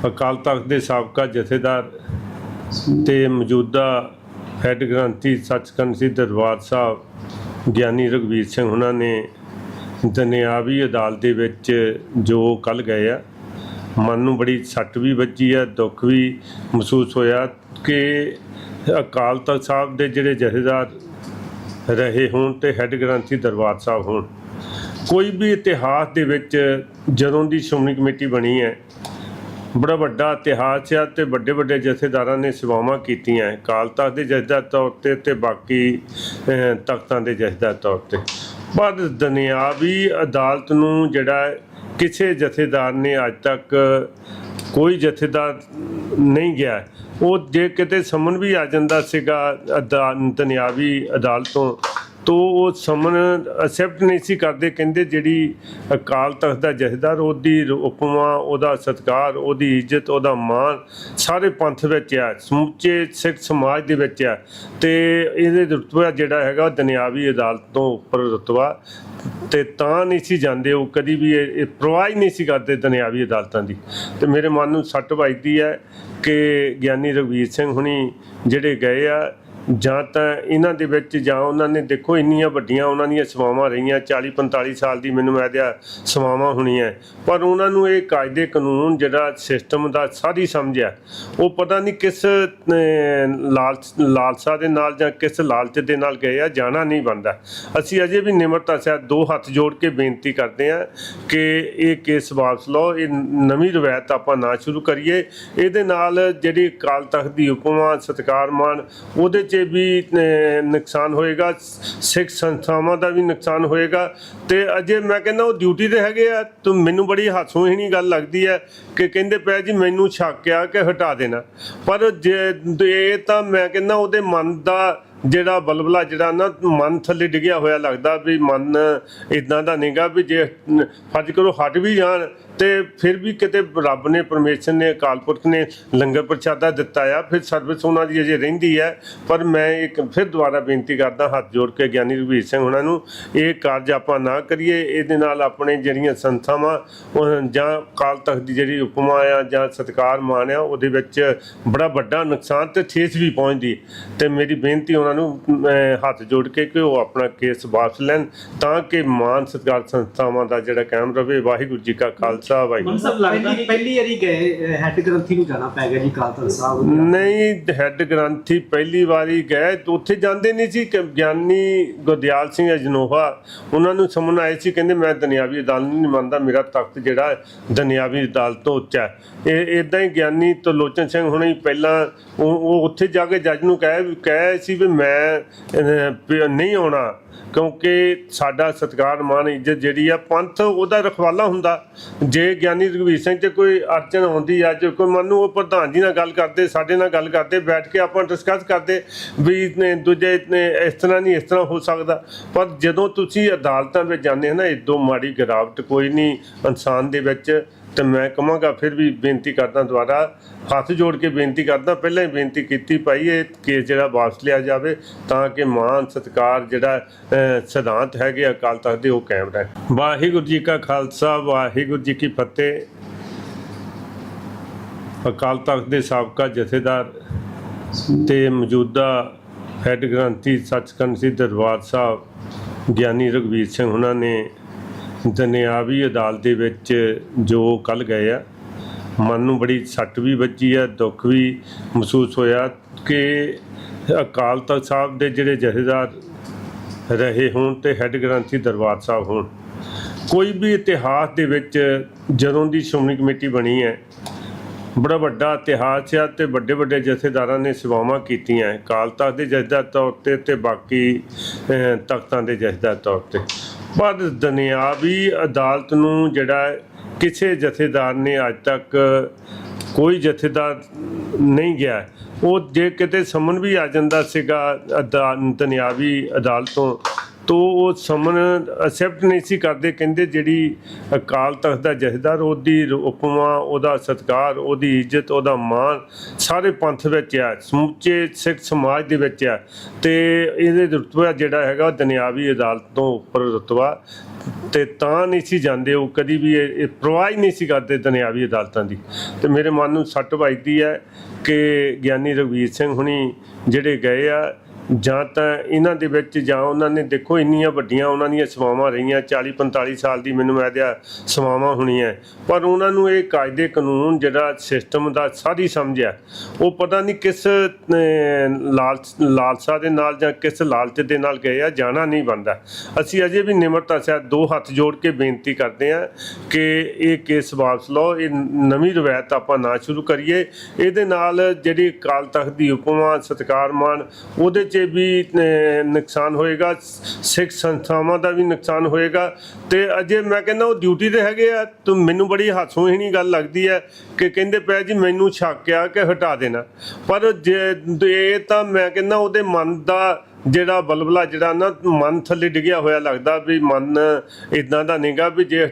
ਅਕਾਲ ਤਖਤ ਦੇ ਸਾਬਕਾ ਜਥੇਦਾਰ ਤੇ ਮੌਜੂਦਾ ਹੈੱਡ ਗ੍ਰੰਥੀ ਸੱਚਖੰਡ ਸੀ ਦਰਬਾਰ ਸਾਹਿਬ ਗਿਆਨੀ ਰਘਵੀਰ ਸਿੰਘ ਉਹਨਾਂ ਨੇ ਦੁਨਿਆਵੀ ਅਦਾਲਤ ਦੇ ਵਿੱਚ ਜੋ ਕੱਲ ਗਏ ਆ, ਮਨ ਨੂੰ ਬੜੀ ਸੱਟ ਵੀ ਵੱਜੀ ਆ, ਦੁੱਖ ਵੀ ਮਹਿਸੂਸ ਹੋਇਆ ਕਿ ਅਕਾਲ ਤਖਤ ਸਾਹਿਬ ਦੇ ਜਿਹੜੇ ਜਥੇਦਾਰ ਰਹੇ ਹੋਣ ਤੇ ਹੈੱਡ ਗ੍ਰੰਥੀ ਦਰਬਾਰ ਸਾਹਿਬ ਹੋਣ ਕੋਈ ਵੀ ਇਤਿਹਾਸ ਦੇ ਵਿੱਚ ਜਦੋਂ ਦੀ ਸ਼੍ਰੋਮਣੀ ਕਮੇਟੀ ਬਣੀ ਹੈ, ਬੜਾ ਵੱਡਾ ਇਤਿਹਾਸ ਹੈ ਤੇ ਵੱਡੇ ਵੱਡੇ ਜਥੇਦਾਰਾਂ ਨੇ ਸੇਵਾਵਾਂ ਕੀਤੀਆਂ ਹੈ। ਅਕਾਲ ਤਖਤ ਦੇ ਜਥੇਦਾਰ ਤੌਰ ਤੇ ਤੇ ਬਾਕੀ ਤਖਤਾਂ ਦੇ ਜਥੇਦਾਰ ਤੌਰ ਤੇ ਪਰ ਦੁਨਿਆਵੀ ਅਦਾਲਤ ਨੂੰ ਜਿਹੜਾ ਕਿਸੇ ਜਥੇਦਾਰ ਨੇ ਅੱਜ ਤੱਕ ਕੋਈ ਜਥੇਦਾਰ ਨਹੀਂ ਗਿਆ। ਉਹ ਜੇ ਕਿਤੇ ਸਮਨ ਵੀ ਆ ਜਾਂਦਾ ਸੀਗਾ ਅਦਾ- ਦੁਨਿਆਵੀ ਅਦਾਲਤ ਤੋ ਉਹ ਸਮਨ ਐਕਸੈਪਟ ਨਹੀਂ ਸੀ ਕਰਦੇ, ਕਹਿੰਦੇ ਜਿਹੜੀ ਅਕਾਲ ਤਖਤ ਦਾ ਜਥੇਦਾਰ, ਉਹਦੀ ਉਪਮਾ ਉਹਦਾ ਸਤਕਾਰ, ਉਹਦੀ ਇੱਜ਼ਤ, ਉਹਦਾ ਮਾਣ ਸਾਰੇ ਪੰਥ ਵਿੱਚ ਆ, ਸਮੁੱਚੇ ਸਿੱਖ ਸਮਾਜ ਦੇ ਵਿੱਚ ਆ। ਤੇ ਇਹਦੇ ਰੁਤਬਾ ਜਿਹੜਾ ਹੈਗਾ ਦੁਨਿਆਵੀ ਅਦਾਲਤ ਤੋਂ ਉੱਪਰ ਰੁਤਬਾ। ਤੇ ਤਾਂ ਨਹੀਂ ਸੀ ਜਾਂਦੇ, ਉਹ ਕਦੀ ਵੀ ਇਹ ਇਹ ਪਰਵਾਹ ਨਹੀਂ ਸੀ ਕਰਦੇ ਦੁਨਿਆਵੀ ਅਦਾਲਤਾਂ ਦੀ। ਤੇ ਮੇਰੇ ਮਨ ਨੂੰ ਸੱਟ ਵੱਜਦੀ ਹੈ ਕਿ ਗਿਆਨੀ ਰਘਵੀਰ ਸਿੰਘ ਹੁਣੀ ਜਿਹੜੇ ਗਏ ਆ ਜਾਂ ਤਾਂ ਇਹਨਾਂ ਦੇ ਵਿੱਚ ਜਾਂ ਉਹਨਾਂ ਨੇ ਦੇਖੋ ਇੰਨੀਆਂ ਵੱਡੀਆਂ ਉਹਨਾਂ ਦੀਆਂ ਸੇਵਾਵਾਂ ਰਹੀਆਂ 40 45 ਸਾਲ ਦੀ ਮੈਨੂੰ ਆਦਿਆ ਸੇਵਾਵਾਂ ਹੋਣੀਆਂ। ਪਰ ਉਹਨਾਂ ਨੂੰ ਇਹ ਕਾਇਦੇ ਕਾਨੂੰਨ ਜਿਹੜਾ ਸਿਸਟਮ ਦਾ ਸਾਰੀ ਸਮਝਿਆ ਉਹ ਪਤਾ ਨਹੀਂ ਕਿਸ ਅਹ, ਲਾਲਚ ਲਾਲਸਾ ਦੇ ਨਾਲ ਜਾਂ ਕਿਸ ਲਾਲਚ ਦੇ ਨਾਲ ਗਏ ਆ ਜਾਣਾ ਨਹੀਂ ਬੰਦਾ ਅਸੀਂ ਅਜੇ ਵੀ ਨਿਮਰਤਾ ਸਹਿਤ ਦੋ ਹੱਥ ਜੋੜ ਕੇ ਬੇਨਤੀ ਕਰਦੇ ਆ ਕਿ ਇਹ ਕੇਸ ਵਾਪਸ ਲਓ ਇਹ ਨਵੀਂ ਰਵਾਇਤ ਆਪਾਂ ਨਾ ਸ਼ੁਰੂ ਕਰੀਏ। ਇਹਦੇ ਨਾਲ ਜਿਹੜੀ ਅਕਾਲ ਤਖਤ ਦੀ ਉਪਮਾ ਸਤਕਾਰ ਮਾਨ ਉਹਦੇ 'ਚ ਵੀ ਨੁਕਸਾਨ ਹੋਏਗਾ, ਸਿੱਖ ਸੰਸਥਾਵਾਂ ਦਾ ਵੀ ਨੁਕਸਾਨ ਹੋਏਗਾ, ਤੇ ਅਜੇ ਮੈਂ ਕਹਿੰਦਾ ਉਹ ਡਿਊਟੀ ਤੇ ਹੈਗੇ ਆ, ਤੂੰ ਮੈਨੂੰ ਬੜੀ ਹਾਸੋਹੀਣੀ ਗੱਲ ਲੱਗਦੀ ਹੈ ਕਿ ਕਹਿੰਦੇ ਪਿਆ ਜੀ, ਮੈਨੂੰ ਸ਼ੱਕ ਆ ਕਿ ਹਟਾ ਦੇਣਾ। ਪਰ ਜੇ ਇਹ ਤਾਂ ਮੈਂ ਕਹਿੰਦਾ ਉਹਦੇ ਮਨ ਦਾ ਜਿਹੜਾ ਬਲਬਲਾ, ਜਿਹੜਾ ਨਾ ਮਨ ਥੱਲੇ ਡਿੱਗਿਆ ਹੋਇਆ ਲੱਗਦਾ ਵੀ ਮਨ ਇਦਾਂ ਦਾ ਨਹੀਂਗਾ ਵੀ ਜੇ ਫਰਜ਼ ਕਰੋ ਹਟ ਵੀ ਜਾਣ ਤੇ ਫਿਰ ਵੀ ਕਿਤੇ ਰੱਬ ਨੇ, ਪਰਮੇਸ਼ਰ ਨੇ, ਅਕਾਲ ਪੁਰਖ ਨੇ ਲੰਗਰ ਪ੍ਰਸ਼ਾਦਾ ਦਿੱਤਾ ਆ, ਫਿਰ ਸਰਵਿਸ ਉਹਨਾਂ ਦੀ ਅਜੇ ਰਹਿੰਦੀ ਹੈ ਪਰ ਮੈਂ ਇੱਕ ਫਿਰ ਦੁਬਾਰਾ ਬੇਨਤੀ ਕਰਦਾ, ਹੱਥ ਜੋੜ ਕੇ ਗਿਆਨੀ ਰਵੀਰ ਸਿੰਘ ਉਹਨਾਂ ਨੂੰ, ਇਹ ਕਾਰਜ ਆਪਾਂ ਨਾ ਕਰੀਏ। ਇਹਦੇ ਨਾਲ ਆਪਣੇ ਜਿਹੜੀਆਂ ਸੰਸਥਾਵਾਂ, ਉਹ ਜਾਂ ਅਕਾਲ ਤਖਤ ਦੀ ਜਿਹੜੀ ਉਪਮਾ ਆ ਜਾਂ ਸਤਕਾਰ ਮਾਨ ਆ, ਉਹਦੇ ਵਿੱਚ ਬੜਾ ਵੱਡਾ ਨੁਕਸਾਨ ਤੇ ਠੇਸ ਵੀ ਪਹੁੰਚਦੀ। ਤੇ ਮੇਰੀ ਬੇਨਤੀ ਉਹਨਾਂ ਨੂੰ ਹੱਥ ਜੋੜ ਕੇ ਕਿ ਉਹ ਆਪਣਾ ਕੇਸ ਵਾਪਸ ਲੈਣ, ਤਾਂ ਕਿ ਮਾਨ ਸਤਕਾਰ ਸੰਸਥਾਵਾਂ ਦਾ ਜਿਹੜਾ ਕਾਇਮ ਰਵੇ ਵਾਹਿਗੁਰੂ ਜੀ ਕਾ ਖਾਲਸਾ। ਵਾਹਿਗੁਰੂ ਮਨਸਬ ਲੱਗਦਾ ਪਹਿਲੀ ਵਾਰੀ ਗਏ ਹੈੱਡ ਗ੍ਰੰਥੀ ਨੂੰ ਜਾਣਾ ਪੈ ਗਿਆ ਜੀ ਕਾਲ ਤਖਤ ਸਾਹਿਬ ਨਹੀਂ ਹੈੱਡ ਗ੍ਰੰਥੀ ਪਹਿਲੀ ਵਾਰੀ ਗਏ। ਉੱਥੇ ਜਾਂਦੇ ਨਹੀਂ ਸੀ ਕਿ ਗਿਆਨੀ ਗੁਰਦਿਆਲ ਸਿੰਘ ਅਜਨੋਹਾ ਉਹਨਾਂ ਨੂੰ ਸਮਨ ਆਏ ਸੀ ਕਹਿੰਦੇ ਮੈਂ ਦੁਨਿਆਵੀ ਅਦਾਲਤ ਨਹੀਂ ਮੰਨਦਾ ਮੇਰਾ ਤਖਤ ਜਿਹੜਾ ਹੈ, ਦੁਨਿਆਵੀ ਅਦਾਲਤ ਤੋਂ ਉੱਚਾ ਹੈ। ਇਹ ਇਦਾਂ ਹੀ ਗਿਆਨੀ ਤਲੋਚਨ ਸਿੰਘ ਹੁਣੇ ਹੀ ਪਹਿਲਾਂ ਉਹ ਉਹ ਉੱਥੇ ਜਾ ਕੇ ਜੱਜ ਨੂੰ ਕਹੇ ਕਹੇ ਸੀ ਵੀ ਮੈਂ ਨਹੀਂ ਆਉਣਾ ਕਿਉਂਕਿ ਸਾਡਾ ਸਤਿਕਾਰ ਮਾਨ ਇੱਜ਼ਤ ਜਿਹੜੀ ਆ ਪੰਥ ਉਹਦਾ ਰਖਵਾਲਾ ਹੁੰਦਾ। ਜੇ ਗਿਆਨੀ ਰਘਵੀਰ ਸਿੰਘ ਤੇ ਕੋਈ ਅੜਚਨ ਆਉਂਦੀ ਆ, ਜੇ ਕੋਈ ਮੰਨੂ ਉਹ ਪ੍ਰਧਾਨ ਜੀ ਨਾਲ ਗੱਲ ਕਰਦੇ, ਸਾਡੇ ਨਾਲ ਗੱਲ ਕਰਦੇ, ਬੈਠ ਕੇ ਆਪਾਂ ਡਿਸਕਸ ਕਰਦੇ ਵੀ ਨੇ ਦੂਜੇ ਨੇ ਇਸ ਤਰ੍ਹਾਂ ਨਹੀਂ, ਇਸ ਤਰ੍ਹਾਂ ਹੋ ਸਕਦਾ। ਪਰ ਜਦੋਂ ਤੁਸੀਂ ਅਦਾਲਤਾਂ ਵਿੱਚ ਜਾਂਦੇ ਹੋ ਨਾ, ਇਦੋਂ ਮਾੜੀ ਗਿਰਾਵਟ ਕੋਈ ਨਹੀਂ, ਇਨਸਾਨ ਦੇ ਵਿੱਚ ਤੇ ਮੈਂ ਕਹਾਂਗਾ ਫਿਰ ਵੀ ਬੇਨਤੀ ਕਰਦਾ ਦੁਬਾਰਾ, ਹੱਥ ਜੋੜ ਕੇ ਬੇਨਤੀ ਕਰਦਾ, ਪਹਿਲਾਂ ਹੀ ਬੇਨਤੀ ਕੀਤੀ ਭਾਈ ਇਹ ਕੇਸ ਜਿਹੜਾ ਵਾਪਸ ਲਿਆ ਜਾਵੇ, ਤਾਂ ਕਿ ਮਾਨ ਸਤਕਾਰ ਜਿਹੜਾ ਸਿਧਾਂਤ ਹੈਗੇ ਅਕਾਲ ਤਖਤ ਦੇ, ਉਹ ਕਾਇਮ ਰਹੇ। ਵਾਹਿਗੁਰੂ ਜੀ ਕਾ ਖਾਲਸਾ, ਵਾਹਿਗੁਰੂ ਜੀ ਕੀ ਫਤਿਹ। ਅਕਾਲ ਤਖਤ ਦੇ ਸਾਬਕਾ ਜਥੇਦਾਰ ਤੇ ਮੌਜੂਦਾ ਹੈੱਡ ਗ੍ਰੰਥੀ ਸੱਚਖੰਡ ਸੀ ਦਰਬਾਰ ਸਾਹਿਬ ਗਿਆਨੀ ਰਘਵੀਰ ਸਿੰਘ ਉਹਨਾਂ ਨੇ ਦੁਨਿਆਵੀ ਅਦਾਲਤ ਦੇ ਵਿੱਚ ਜੋ ਕੱਲ ਗਏ ਆ, ਮਨ ਨੂੰ ਬੜੀ ਸੱਟ ਵੀ ਵੱਜੀ ਆ, ਦੁੱਖ ਵੀ ਮਹਿਸੂਸ ਹੋਇਆ ਕਿ ਅਕਾਲ ਤਖਤ ਸਾਹਿਬ ਦੇ ਜਿਹੜੇ ਜਥੇਦਾਰ ਰਹੇ ਹੋਣ ਤੇ ਹੈੱਡ ਗ੍ਰੰਥੀ ਦਰਬਾਰ ਸਾਹਿਬ ਹੋਣ ਕੋਈ ਵੀ ਇਤਿਹਾਸ ਦੇ ਵਿੱਚ ਜਦੋਂ ਦੀ ਸ਼੍ਰੋਮਣੀ ਕਮੇਟੀ ਬਣੀ ਹੈ, ਬੜਾ ਵੱਡਾ ਇਤਿਹਾਸ ਆ ਤੇ ਵੱਡੇ ਵੱਡੇ ਜਥੇਦਾਰਾਂ ਨੇ ਸੇਵਾਵਾਂ ਕੀਤੀਆਂ ਹੈ। ਅਕਾਲ ਤਖਤ ਦੇ ਜਥੇਦਾਰ ਤੌਰ ਤੇ ਤੇ ਬਾਕੀ ਤਖਤਾਂ ਦੇ ਜਥੇਦਾਰ ਤੌਰ ਤੇ ਪਰ ਦੁਨਿਆਵੀ ਅਦਾਲਤ ਨੂੰ ਜਿਹੜਾ ਕਿਸੇ ਜਥੇਦਾਰ ਨੇ ਅੱਜ ਤੱਕ ਕੋਈ ਜਥੇਦਾਰ ਨਹੀਂ ਗਿਆ। ਉਹ ਜੇ ਕਿਤੇ ਸਮਨ ਵੀ ਆ ਜਾਂਦਾ ਸੀਗਾ ਅਦਾ- ਦੁਨਿਆਵੀ ਅਦਾਲਤ ਤੋਂ ਤੋ ਉਹ ਸਮਨ ਅਸੈਪਟ ਨਹੀਂ ਸੀ ਕਰਦੇ, ਕਹਿੰਦੇ ਜਿਹੜੀ ਅਕਾਲ ਤਖਤ ਦਾ ਜਥੇਦਾਰ, ਉਹਦੀ ਉਪਮਾ ਉਹਦਾ ਸਤਕਾਰ, ਉਹਦੀ ਇੱਜ਼ਤ, ਉਹਦਾ ਮਾਣ ਸਾਰੇ ਪੰਥ ਵਿੱਚ ਆ, ਸਮੁੱਚੇ ਸਿੱਖ ਸਮਾਜ ਦੇ ਵਿੱਚ ਆ। ਤੇ ਇਹਦੇ ਰੁਤਬਾ ਜਿਹੜਾ ਹੈਗਾ, ਉਹ ਦੁਨਿਆਵੀ ਅਦਾਲਤ ਤੋਂ ਉੱਪਰ ਰੁਤਬਾ। ਤੇ ਤਾਂ ਨਹੀਂ ਸੀ ਜਾਂਦੇ, ਉਹ ਕਦੀ ਵੀ ਇਹ ਇਹ ਪਰਵਾਹ ਨਹੀਂ ਸੀ ਕਰਦੇ ਦੁਨਿਆਵੀ ਅਦਾਲਤਾਂ ਦੀ। ਤੇ ਮੇਰੇ ਮਨ ਨੂੰ ਸੱਟ ਵੱਜਦੀ ਹੈ ਕਿ ਗਿਆਨੀ ਰਘਵੀਰ ਸਿੰਘ ਹੁਣੀ ਜਿਹੜੇ ਗਏ ਆ ਜਾਂ ਤਾਂ ਇਹਨਾਂ ਦੇ ਵਿੱਚ ਜਾਂ ਉਹਨਾਂ ਨੇ ਦੇਖੋ ਇੰਨੀਆਂ ਵੱਡੀਆਂ ਉਹਨਾਂ ਦੀਆਂ ਸੇਵਾਵਾਂ ਰਹੀਆਂ 40 45 ਸਾਲ ਦੀ ਮੈਨੂੰ ਆਦਿਆ ਸੇਵਾਵਾਂ ਹੋਣੀਆਂ। ਪਰ ਉਹਨਾਂ ਨੂੰ ਇਹ ਕਾਇਦੇ ਕਾਨੂੰਨ ਜਿਹੜਾ ਸਿਸਟਮ ਦਾ ਸਾਰੀ ਸਮਝਿਆ ਉਹ ਪਤਾ ਨਹੀਂ ਕਿਸ ਅਹ, ਲਾਲਚ ਲਾਲਸਾ ਦੇ ਨਾਲ ਜਾਂ ਕਿਸ ਲਾਲਚ ਦੇ ਨਾਲ ਗਏ ਆ ਜਾਣਾ ਨਹੀਂ ਬੰਦਾ ਅਸੀਂ ਅਜੇ ਵੀ ਨਿਮਰਤਾ ਸਹਿਤ ਦੋ ਹੱਥ ਜੋੜ ਕੇ ਬੇਨਤੀ ਕਰਦੇ ਆ ਕਿ ਇਹ ਕੇਸ ਵਾਪਸ ਲਓ ਇਹ ਨਵੀਂ ਰਵਾਇਤ ਆਪਾਂ ਨਾ ਸ਼ੁਰੂ ਕਰੀਏ। ਇਹਦੇ ਨਾਲ ਜਿਹੜੀ ਅਕਾਲ ਤਖਤ ਦੀ ਹੁਕਮਾਂ ਸਤਕਾਰ ਮਾਨ ਉਹਦੇ 'ਚ ਵੀ ਨੁਕਸਾਨ ਹੋਏਗਾ, ਸਿੱਖ ਸੰਸਥਾਵਾਂ ਦਾ ਵੀ ਨੁਕਸਾਨ ਹੋਏਗਾ। ਤੇ ਅਜੇ ਮੈਂ ਕਹਿੰਦਾ ਉਹ ਡਿਊਟੀ ਤੇ ਹੈਗੇ ਆ, ਤੂੰ ਮੈਨੂੰ ਬੜੀ ਹਾਸੋਹੀਣੀ ਗੱਲ ਲੱਗਦੀ ਹੈ ਕਿ ਕਹਿੰਦੇ ਪਿਆ ਜੀ, ਮੈਨੂੰ ਸ਼ੱਕ ਆ ਕਿ ਹਟਾ ਦੇਣਾ। ਪਰ ਜੇ ਇਹ ਤਾਂ ਮੈਂ ਕਹਿੰਦਾ ਉਹਦੇ ਮਨ ਦਾ ਜਿਹੜਾ ਬਲਬਲਾ, ਜਿਹੜਾ ਨਾ ਮਨ ਥੱਲੇ ਡਿੱਗਿਆ ਹੋਇਆ ਲੱਗਦਾ ਵੀ ਮਨ ਇਦਾਂ ਦਾ ਨਹੀਂਗਾ ਵੀ ਜੇ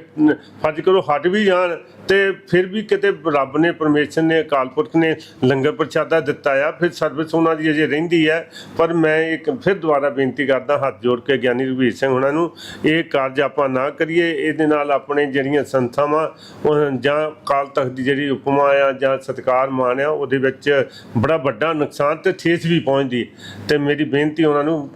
ਫਰਜ਼ ਕਰੋ, ਹਟ ਵੀ ਜਾਣ। ਤੇ ਫਿਰ ਵੀ ਕਿਤੇ ਰੱਬ ਨੇ, ਪਰਮੇਸ਼ਰ ਨੇ, ਅਕਾਲ ਪੁਰਖ ਨੇ ਲੰਗਰ ਪ੍ਰਸ਼ਾਦਾ ਦਿੱਤਾ ਆ, ਫਿਰ ਸਰਵਿਸ ਉਹਨਾਂ ਦੀ ਅਜੇ ਰਹਿੰਦੀ ਹੈ ਪਰ ਮੈਂ ਇੱਕ ਫਿਰ ਦੁਬਾਰਾ ਬੇਨਤੀ ਕਰਦਾ, ਹੱਥ ਜੋੜ ਕੇ ਗਿਆਨੀ ਰਘਵੀਰ ਸਿੰਘ ਉਹਨਾਂ ਨੂੰ, ਇਹ ਕਾਰਜ ਆਪਾਂ ਨਾ ਕਰੀਏ, ਇਹਦੇ ਨਾਲ ਆਪਣੇ ਜਿਹੜੀਆਂ ਸੰਸਥਾਵਾਂ, ਉਹ ਜਾਂ ਅਕਾਲ ਤਖਤ ਦੀ ਜਿਹੜੀ ਉਪਮਾ ਆ, ਜਾਂ ਸਤਕਾਰ ਮਾਨ ਆ, ਉਹਦੇ ਵਿੱਚ ਬੜਾ ਵੱਡਾ ਨੁਕਸਾਨ ਤੇ ਠੇਸ ਵੀ ਪਹੁੰਚਦੀ। ਤੇ ਮੇਰੀ ਬੇਨਤੀ ਉਹਨਾਂ ਨੂੰ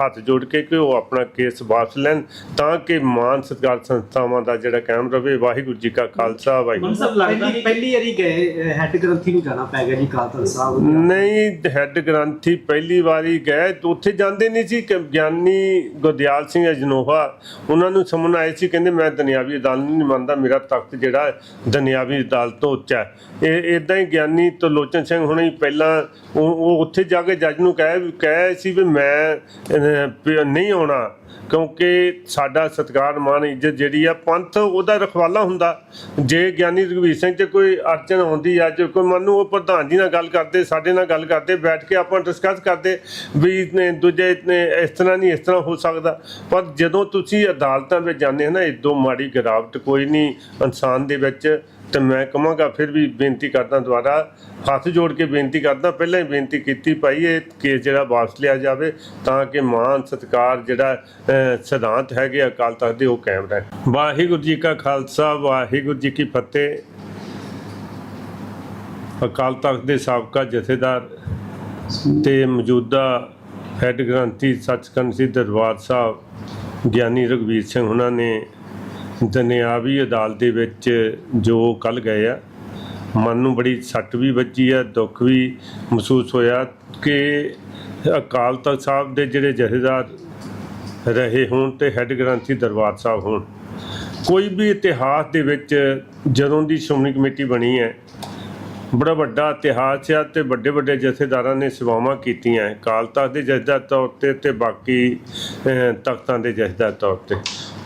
ਹੱਥ ਜੋੜ ਕੇ ਕਿ ਉਹ ਆਪਣਾ ਕੇਸ ਵਾਪਸ ਲੈਣ, ਤਾਂ ਕਿ ਮਾਨ ਸਤਕਾਰ ਸੰਸਥਾਵਾਂ ਦਾ ਜਿਹੜਾ ਕਾਇਮ ਰਵੇ ਵਾਹਿਗੁਰੂ ਜੀ ਕਾ ਖਾਲਸਾ। ਵਾਹਿਗੁਰੂ ਮਨਸਬ ਲੱਗਦਾ ਪਹਿਲੀ ਵਾਰੀ ਗਏ ਹੈੱਡ ਗ੍ਰੰਥੀ ਨੂੰ ਜਾਣਾ ਪੈ ਗਿਆ ਜੀ ਕਾਲ ਤਖਤ ਸਾਹਿਬ ਨਹੀਂ ਹੈੱਡ ਗ੍ਰੰਥੀ ਪਹਿਲੀ ਵਾਰੀ ਗਏ। ਉੱਥੇ ਜਾਂਦੇ ਨਹੀਂ ਸੀ ਕਿ ਗਿਆਨੀ ਗੁਰਦਿਆਲ ਸਿੰਘ ਅਜਨੋਹਾ ਉਹਨਾਂ ਨੂੰ ਸਮਨ ਆਏ ਸੀ ਕਹਿੰਦੇ ਮੈਂ ਦੁਨਿਆਵੀ ਅਦਾਲਤ ਨੂੰ ਨਹੀਂ ਮੰਨਦਾ ਮੇਰਾ ਤਖਤ ਜਿਹੜਾ ਹੈ, ਦੁਨਿਆਵੀ ਅਦਾਲਤ ਤੋਂ ਉੱਚਾ ਹੈ। ਇਹ ਇਦਾਂ ਹੀ ਗਿਆਨੀ ਤਲੋਚਨ ਸਿੰਘ ਹੁਣੇ ਹੀ ਪਹਿਲਾਂ ਉਹ ਉੱਥੇ ਜਾ ਕੇ ਜੱਜ ਨੂੰ ਕਹੇ ਕਹੇ ਸੀ ਵੀ ਮੈਂ ਨਹੀਂ ਆਉਣਾ। ਕਿਉਂਕਿ ਸਾਡਾ ਸਤਿਕਾਰ ਮਾਨ ਇੱਜ਼ਤ ਜਿਹੜੀ ਆ, ਪੰਥ ਉਹਦਾ ਰਖਵਾਲਾ ਹੁੰਦਾ। ਜੇ ਗਿਆਨੀ ਰਘਵੀਰ ਸਿੰਘ ਤੇ ਕੋਈ ਅੜਚਨ ਆਉਂਦੀ ਆ, ਜੇ ਕੋਈ ਮੰਨੂ ਉਹ ਪ੍ਰਧਾਨ ਜੀ ਨਾਲ ਗੱਲ ਕਰਦੇ, ਸਾਡੇ ਨਾਲ ਗੱਲ ਕਰਦੇ, ਬੈਠ ਕੇ ਆਪਾਂ ਡਿਸਕਸ ਕਰਦੇ ਵੀ ਨੇ ਦੂਜੇ ਨੇ ਇਸ ਤਰ੍ਹਾਂ ਨਹੀਂ, ਇਸ ਤਰ੍ਹਾਂ ਹੋ ਸਕਦਾ। ਪਰ ਜਦੋਂ ਤੁਸੀਂ ਅਦਾਲਤਾਂ ਵਿੱਚ ਜਾਂਦੇ ਹੋ ਨਾ, ਇਦੋਂ ਮਾੜੀ ਗਿਰਾਵਟ ਕੋਈ ਨਹੀਂ, ਇਨਸਾਨ ਦੇ ਵਿੱਚ ਤੇ ਮੈਂ ਕਹਾਂਗਾ ਫਿਰ ਵੀ ਬੇਨਤੀ ਕਰਦਾ ਦੁਬਾਰਾ, ਹੱਥ ਜੋੜ ਕੇ ਬੇਨਤੀ ਕਰਦਾ, ਪਹਿਲਾਂ ਹੀ ਬੇਨਤੀ ਕੀਤੀ ਭਾਈ ਇਹ ਕੇਸ ਜਿਹੜਾ ਵਾਪਸ ਲਿਆ ਜਾਵੇ, ਤਾਂ ਕਿ ਮਾਨ ਸਤਿਕਾਰ ਜਿਹੜਾ ਸਿਧਾਂਤ ਹੈਗੇ ਅਕਾਲ ਤਖਤ ਦੇ, ਉਹ ਕਾਇਮ ਰਹਿਣ ਵਾਹਿਗੁਰੂ ਜੀ ਕਾ ਖਾਲਸਾ, ਵਾਹਿਗੁਰੂ ਜੀ ਕੀ ਫਤਿਹ। ਅਕਾਲ ਤਖਤ ਦੇ ਸਾਬਕਾ ਜਥੇਦਾਰ ਤੇ ਮੌਜੂਦਾ ਹੈੱਡ ਗ੍ਰੰਥੀ ਸੱਚਖੰਡ ਸ੍ਰੀ ਦਰਬਾਰ ਸਾਹਿਬ, ਗਿਆਨੀ ਰਘਵੀਰ ਸਿੰਘ ਉਹਨਾਂ ਨੇ ਦੁਨਿਆਵੀ ਅਦਾਲਤ ਦੇ ਵਿੱਚ ਜੋ ਕੱਲ ਗਏ ਆ, ਮਨ ਨੂੰ ਬੜੀ ਸੱਟ ਵੀ ਵੱਜੀ ਆ, ਦੁੱਖ ਵੀ ਮਹਿਸੂਸ ਹੋਇਆ ਕਿ ਅਕਾਲ ਤਖਤ ਸਾਹਿਬ ਦੇ ਜਿਹੜੇ ਜਥੇਦਾਰ ਰਹੇ ਹੋਣ ਤੇ ਹੈੱਡ ਗ੍ਰੰਥੀ ਦਰਬਾਰ ਸਾਹਿਬ ਹੋਣ। ਕੋਈ ਵੀ ਇਤਿਹਾਸ ਦੇ ਵਿੱਚ ਜਦੋਂ ਦੀ ਸ਼੍ਰੋਮਣੀ ਕਮੇਟੀ ਬਣੀ ਹੈ, ਬੜਾ ਵੱਡਾ ਇਤਿਹਾਸ ਆ ਤੇ ਵੱਡੇ ਵੱਡੇ ਜਥੇਦਾਰਾਂ ਨੇ ਸੇਵਾਵਾਂ ਕੀਤੀਆਂ ਕਾਲ ਤਖਤ ਦੇ ਜਥੇਦਾਰ ਤੌਰ ਤੇ ਤੇ ਬਾਕੀ ਤਖਤਾਂ ਦੇ ਜਥੇਦਾਰ ਤੌਰ ਤੇ।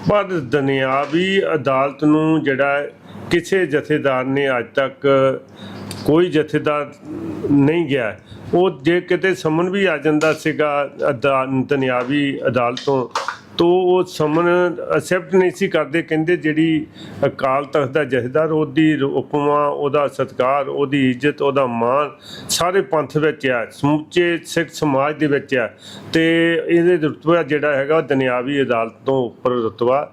ਪਰ ਦੁਨਿਆਵੀ ਅਦਾਲਤ ਨੂੰ ਜਿਹੜਾ ਕਿਸੇ ਜਥੇਦਾਰ ਨੇ ਅੱਜ ਤੱਕ ਕੋਈ ਜਥੇਦਾਰ ਨਹੀਂ ਗਿਆ। ਉਹ ਜੇ ਕਿਤੇ ਸਮਨ ਵੀ ਆ ਜਾਂਦਾ ਸੀਗਾ ਅਦਾ- ਦੁਨਿਆਵੀ ਅਦਾਲਤੋਂ ਤੋ ਉਹ ਸਮਨ ਅਸੈਪਟ ਨਹੀਂ ਸੀ ਕਰਦੇ, ਕਹਿੰਦੇ ਜਿਹੜੀ ਅਕਾਲ ਤਖਤ ਦਾ ਜਥੇਦਾਰ, ਉਹਦੀ ਉਪਮਾ, ਉਹਦਾ ਸਤਕਾਰ, ਉਹਦੀ ਇੱਜ਼ਤ, ਉਹਦਾ ਮਾਣ ਸਾਰੇ ਪੰਥ ਵਿੱਚ ਆ, ਸਮੁੱਚੇ ਸਿੱਖ ਸਮਾਜ ਦੇ ਵਿੱਚ ਆ। ਤੇ ਇਹਦੇ ਰੁਤਬਾ ਜਿਹੜਾ ਹੈਗਾ ਉਹ ਦੁਨਿਆਵੀ ਅਦਾਲਤ ਤੋਂ ਉੱਪਰ ਰੁਤਬਾ।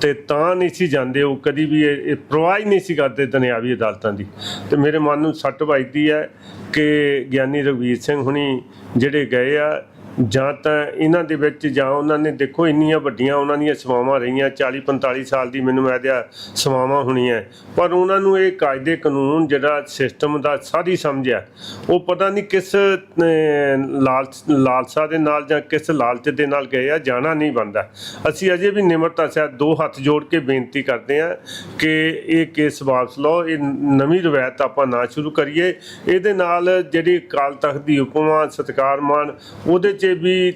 ਤੇ ਤਾਂ ਨਹੀਂ ਸੀ ਜਾਂਦੇ, ਉਹ ਕਦੀ ਵੀ ਇਹ ਇਹ ਪਰਵਾਹ ਨਹੀਂ ਸੀ ਕਰਦੇ ਦੁਨਿਆਵੀ ਅਦਾਲਤਾਂ ਦੀ। ਤੇ ਮੇਰੇ ਮਨ ਨੂੰ ਸੱਟ ਵੱਜਦੀ ਹੈ ਕਿ ਗਿਆਨੀ ਰਘਵੀਰ ਸਿੰਘ ਹੁਣੀ ਜਿਹੜੇ ਗਏ ਆ ਜਾਂ ਤਾਂ ਇਹਨਾਂ ਦੇ ਵਿੱਚ ਜਾਂ ਉਹਨਾਂ ਨੇ ਦੇਖੋ ਇੰਨੀਆਂ ਵੱਡੀਆਂ ਉਹਨਾਂ ਦੀਆਂ ਸੇਵਾਵਾਂ ਰਹੀਆਂ 40 45 ਸਾਲ ਦੀ ਮੈਨੂੰ ਮੈਦਿਆ ਸੇਵਾਵਾਂ ਹੋਣੀਆਂ। ਪਰ ਉਹਨਾਂ ਨੂੰ ਇਹ ਕਾਇਦੇ ਕਾਨੂੰਨ ਜਿਹੜਾ ਸਿਸਟਮ ਦਾ ਸਾਰੀ ਸਮਝਿਆ ਉਹ ਪਤਾ ਨਹੀਂ ਕਿਸ ਅਹ, ਲਾਲਚ ਲਾਲਸਾ ਦੇ ਨਾਲ ਜਾਂ ਕਿਸ ਲਾਲਚ ਦੇ ਨਾਲ ਗਏ ਆ ਜਾਣਾ ਨਹੀਂ ਬੰਦਾ ਅਸੀਂ ਅਜੇ ਵੀ ਨਿਮਰਤਾ ਸਹਿਤ ਦੋ ਹੱਥ ਜੋੜ ਕੇ ਬੇਨਤੀ ਕਰਦੇ ਆ ਕਿ ਇਹ ਕੇਸ ਵਾਪਸ ਲਓ ਇਹ ਨਵੀਂ ਰਵਾਇਤ ਆਪਾਂ ਨਾ ਸ਼ੁਰੂ ਕਰੀਏ। ਇਹਦੇ ਨਾਲ ਜਿਹੜੀ ਕਾਲ ਤਖਤ ਦੀ ਉਪਮਾ ਸਤਿਕਾਰ ਮਾਨ ਉਹਦੇ 'ਚ ਵੀ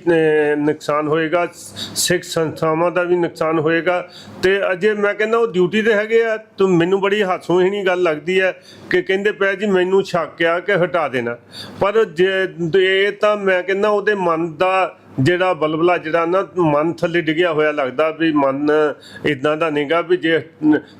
ਨੁਕਸਾਨ ਹੋਏਗਾ, ਸਿੱਖ ਸੰਸਥਾਵਾਂ ਦਾ ਵੀ ਨੁਕਸਾਨ ਹੋਏਗਾ। ਤੇ ਅਜੇ ਮੈਂ ਕਹਿੰਦਾ ਉਹ ਡਿਊਟੀ ਤੇ ਹੈਗੇ ਆ, ਤੂੰ ਮੈਨੂੰ ਬੜੀ ਹਾਸੋਹੀਣੀ ਗੱਲ ਲੱਗਦੀ ਹੈ ਕਿ ਕਹਿੰਦੇ ਪਿਆ ਜੀ ਮੈਨੂੰ ਸ਼ੱਕ ਆ ਕਿ ਹਟਾ ਦੇਣਾ। ਪਰ ਜੇ ਇਹ ਤਾਂ ਮੈਂ ਕਹਿੰਦਾ ਉਹਦੇ ਮਨ ਦਾ ਜਿਹੜਾ ਬਲਬਲਾ, ਜਿਹੜਾ ਨਾ ਮਨ ਥੱਲੇ ਡਿੱਗਿਆ ਹੋਇਆ ਲੱਗਦਾ ਵੀ ਮਨ ਇਦਾਂ ਦਾ ਨਹੀਂਗਾ ਵੀ ਜੇ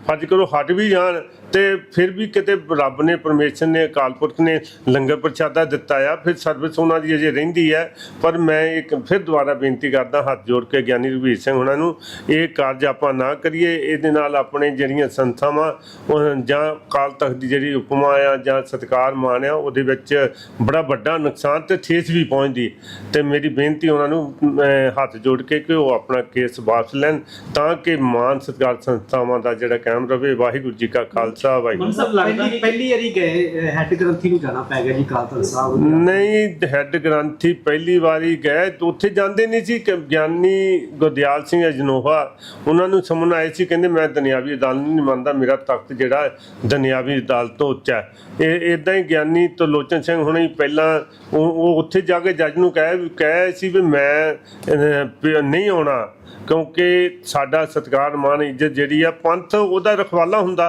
ਫਰਜ਼ ਕਰੋ ਹਟ ਵੀ ਜਾਣ ਤੇ ਫਿਰ ਵੀ ਕਿਤੇ ਰੱਬ ਨੇ, ਪਰਮੇਸ਼ਰ ਨੇ, ਅਕਾਲ ਪੁਰਖ ਨੇ ਲੰਗਰ ਪ੍ਰਸ਼ਾਦਾ ਦਿੱਤਾ ਆ, ਫਿਰ ਸਰਵਿਸ ਉਹਨਾਂ ਦੀ ਅਜੇ ਰਹਿੰਦੀ ਹੈ ਪਰ ਮੈਂ ਇੱਕ ਫਿਰ ਦੁਬਾਰਾ ਬੇਨਤੀ ਕਰਦਾ, ਹੱਥ ਜੋੜ ਕੇ ਗਿਆਨੀ ਰਘਵੀਰ ਸਿੰਘ ਉਹਨਾਂ ਨੂੰ, ਇਹ ਕਾਰਜ ਆਪਾਂ ਨਾ ਕਰੀਏ, ਇਹਦੇ ਨਾਲ ਆਪਣੇ ਜਿਹੜੀਆਂ ਸੰਸਥਾਵਾਂ, ਉਹ ਜਾਂ ਕਾਲ ਤਖਤ ਦੀ ਜਿਹੜੀ ਉਪਮਾ ਆ, ਜਾਂ ਸਤਿਕਾਰ ਮਾਨ ਆ, ਉਹਦੇ ਵਿੱਚ ਬੜਾ ਵੱਡਾ ਨੁਕਸਾਨ ਤੇ ਠੇਸ ਵੀ ਪਹੁੰਚਦੀ। ਤੇ ਮੇਰੀ ਬੇਨਤੀ ਉਹਨਾਂ ਨੂੰ ਹੱਥ ਜੋੜ ਕੇ ਕਿ ਉਹ ਆਪਣਾ ਕੇਸ ਵਾਪਸ ਲੈਣ, ਤਾਂ ਕਿ ਮਾਨ ਸਤਿਕਾਰ ਸੰਸਥਾਵਾਂ ਦਾ ਜਿਹੜਾ ਕਾਇਮ ਰਵੇ ਵਾਹਿਗੁਰੂ ਜੀ ਕਾ ਖਾਲਸਾ। ਵਾਹਿਗੁਰੂ ਮਨ ਸਾਹਿਬ ਪਹਿਲੀ ਪਹਿਲੀ ਵਾਰੀ ਗਏ ਹੈੱਡ ਗ੍ਰੰਥੀ ਨੂੰ ਜਾਣਾ ਪੈ ਗਿਆ ਜੀ ਕਾਲ ਤਖਤ ਸਾਹਿਬ। ਨਹੀਂ ਹੈੱਡ ਗ੍ਰੰਥੀ ਪਹਿਲੀ ਵਾਰੀ ਗਏ। ਤੇ ਉੱਥੇ ਜਾਂਦੇ ਨਹੀਂ ਸੀ ਕਿ ਗਿਆਨੀ ਗੁਰਦਿਆਲ ਸਿੰਘ ਅਜਨੋਹਾ ਉਹਨਾਂ ਨੂੰ ਸਮਨ ਆਏ ਸੀ ਕਹਿੰਦੇ ਮੈਂ ਦੁਨਿਆਵੀ ਅਦਾਲਤ ਨੂੰ ਨਹੀਂ ਮੰਨਦਾ ਮੇਰਾ ਤਖਤ ਜਿਹੜਾ ਹੈ, ਦੁਨਿਆਵੀ ਅਦਾਲਤ ਤੋਂ ਉੱਚਾ ਹੈ। ਇਹ ਇਦਾਂ ਹੀ ਗਿਆਨੀ ਤਰਲੋਚਨ ਸਿੰਘ ਹੁਣੇ ਪਹਿਲਾਂ ਉਹ ਉਹ ਉੱਥੇ ਜਾ ਕੇ ਜੱਜ ਨੂੰ ਕਹਿ ਕਹਿ ਸੀ ਵੀ ਮੈਂ ਨਹੀਂ ਆਉਣਾ, ਕਿਉਂਕਿ ਸਾਡਾ ਸਤਿਕਾਰ, ਮਾਨ, ਇੱਜ਼ਤ ਜਿਹੜੀ ਆ, ਪੰਥ ਉਹਦਾ ਰਖਵਾਲਾ ਹੁੰਦਾ।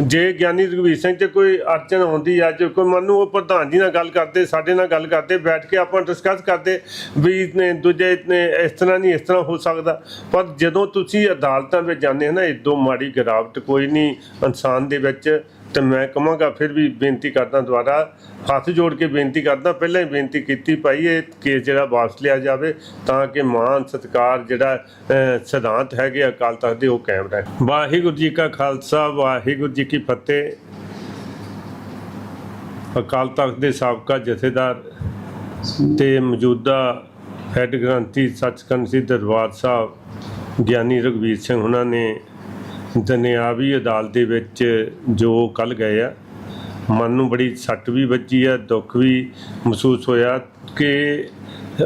ਜੇ ਗਿਆਨੀ ਰਘਵੀਰ ਸਿੰਘ ਤੇ ਕੋਈ ਅੜਚਨ ਆਉਂਦੀ ਆ, ਜੇ ਕੋਈ ਮੰਨੂ ਉਹ ਪ੍ਰਧਾਨ ਜੀ ਨਾਲ ਗੱਲ ਕਰਦੇ, ਸਾਡੇ ਨਾਲ ਗੱਲ ਕਰਦੇ, ਬੈਠ ਕੇ ਆਪਾਂ ਡਿਸਕਸ ਕਰਦੇ ਵੀ ਦੂਜੇ ਇਸ ਤਰ੍ਹਾਂ ਨਹੀਂ ਇਸ ਤਰ੍ਹਾਂ ਹੋ ਸਕਦਾ। ਪਰ ਜਦੋਂ ਤੁਸੀਂ ਅਦਾਲਤਾਂ ਵਿੱਚ ਜਾਂਦੇ ਹੋ ਨਾ, ਇਦੋਂ ਮਾੜੀ ਗਿਰਾਵਟ ਕੋਈ ਨਹੀਂ, ਇਨਸਾਨ ਦੇ ਵਿੱਚ ਤੇ ਮੈਂ ਕਹਾਂਗਾ ਫਿਰ ਵੀ ਬੇਨਤੀ ਕਰਦਾ ਦੁਬਾਰਾ, ਹੱਥ ਜੋੜ ਕੇ ਬੇਨਤੀ ਕਰਦਾ, ਪਹਿਲਾਂ ਹੀ ਬੇਨਤੀ ਕੀਤੀ ਭਾਈ ਇਹ ਕੇਸ ਜਿਹੜਾ ਵਾਪਸ ਲਿਆ ਜਾਵੇ ਤਾਂ ਕਿ ਮਾਨ ਸਤਿਕਾਰ ਜਿਹੜਾ ਸਿਧਾਂਤ ਹੈਗੇ ਅਕਾਲ ਤਖਤ ਦੇ, ਉਹ ਕਾਇਮ ਰਹੇ। ਵਾਹਿਗੁਰੂ ਜੀ ਕਾ ਖਾਲਸਾ, ਵਾਹਿਗੁਰੂ ਜੀ ਕੀ ਫਤਿਹ। ਅਕਾਲ ਤਖਤ ਦੇ ਸਾਬਕਾ ਜਥੇਦਾਰ ਤੇ ਮੌਜੂਦਾ ਹੈੱਡ ਗ੍ਰੰਥੀ ਸੱਚਖੰਡ ਸੀ ਦਰਬਾਰ ਸਾਹਿਬ ਗਿਆਨੀ ਰਘਵੀਰ ਸਿੰਘ ਉਹਨਾਂ ਨੇ ਦੁਨਿਆਵੀ ਅਦਾਲਤ ਦੇ ਵਿੱਚ ਜੋ ਕੱਲ ਗਏ ਆ, ਮਨ ਨੂੰ ਬੜੀ ਸੱਟ ਵੀ ਵੱਜੀ ਆ, ਦੁੱਖ ਵੀ ਮਹਿਸੂਸ ਹੋਇਆ ਕਿ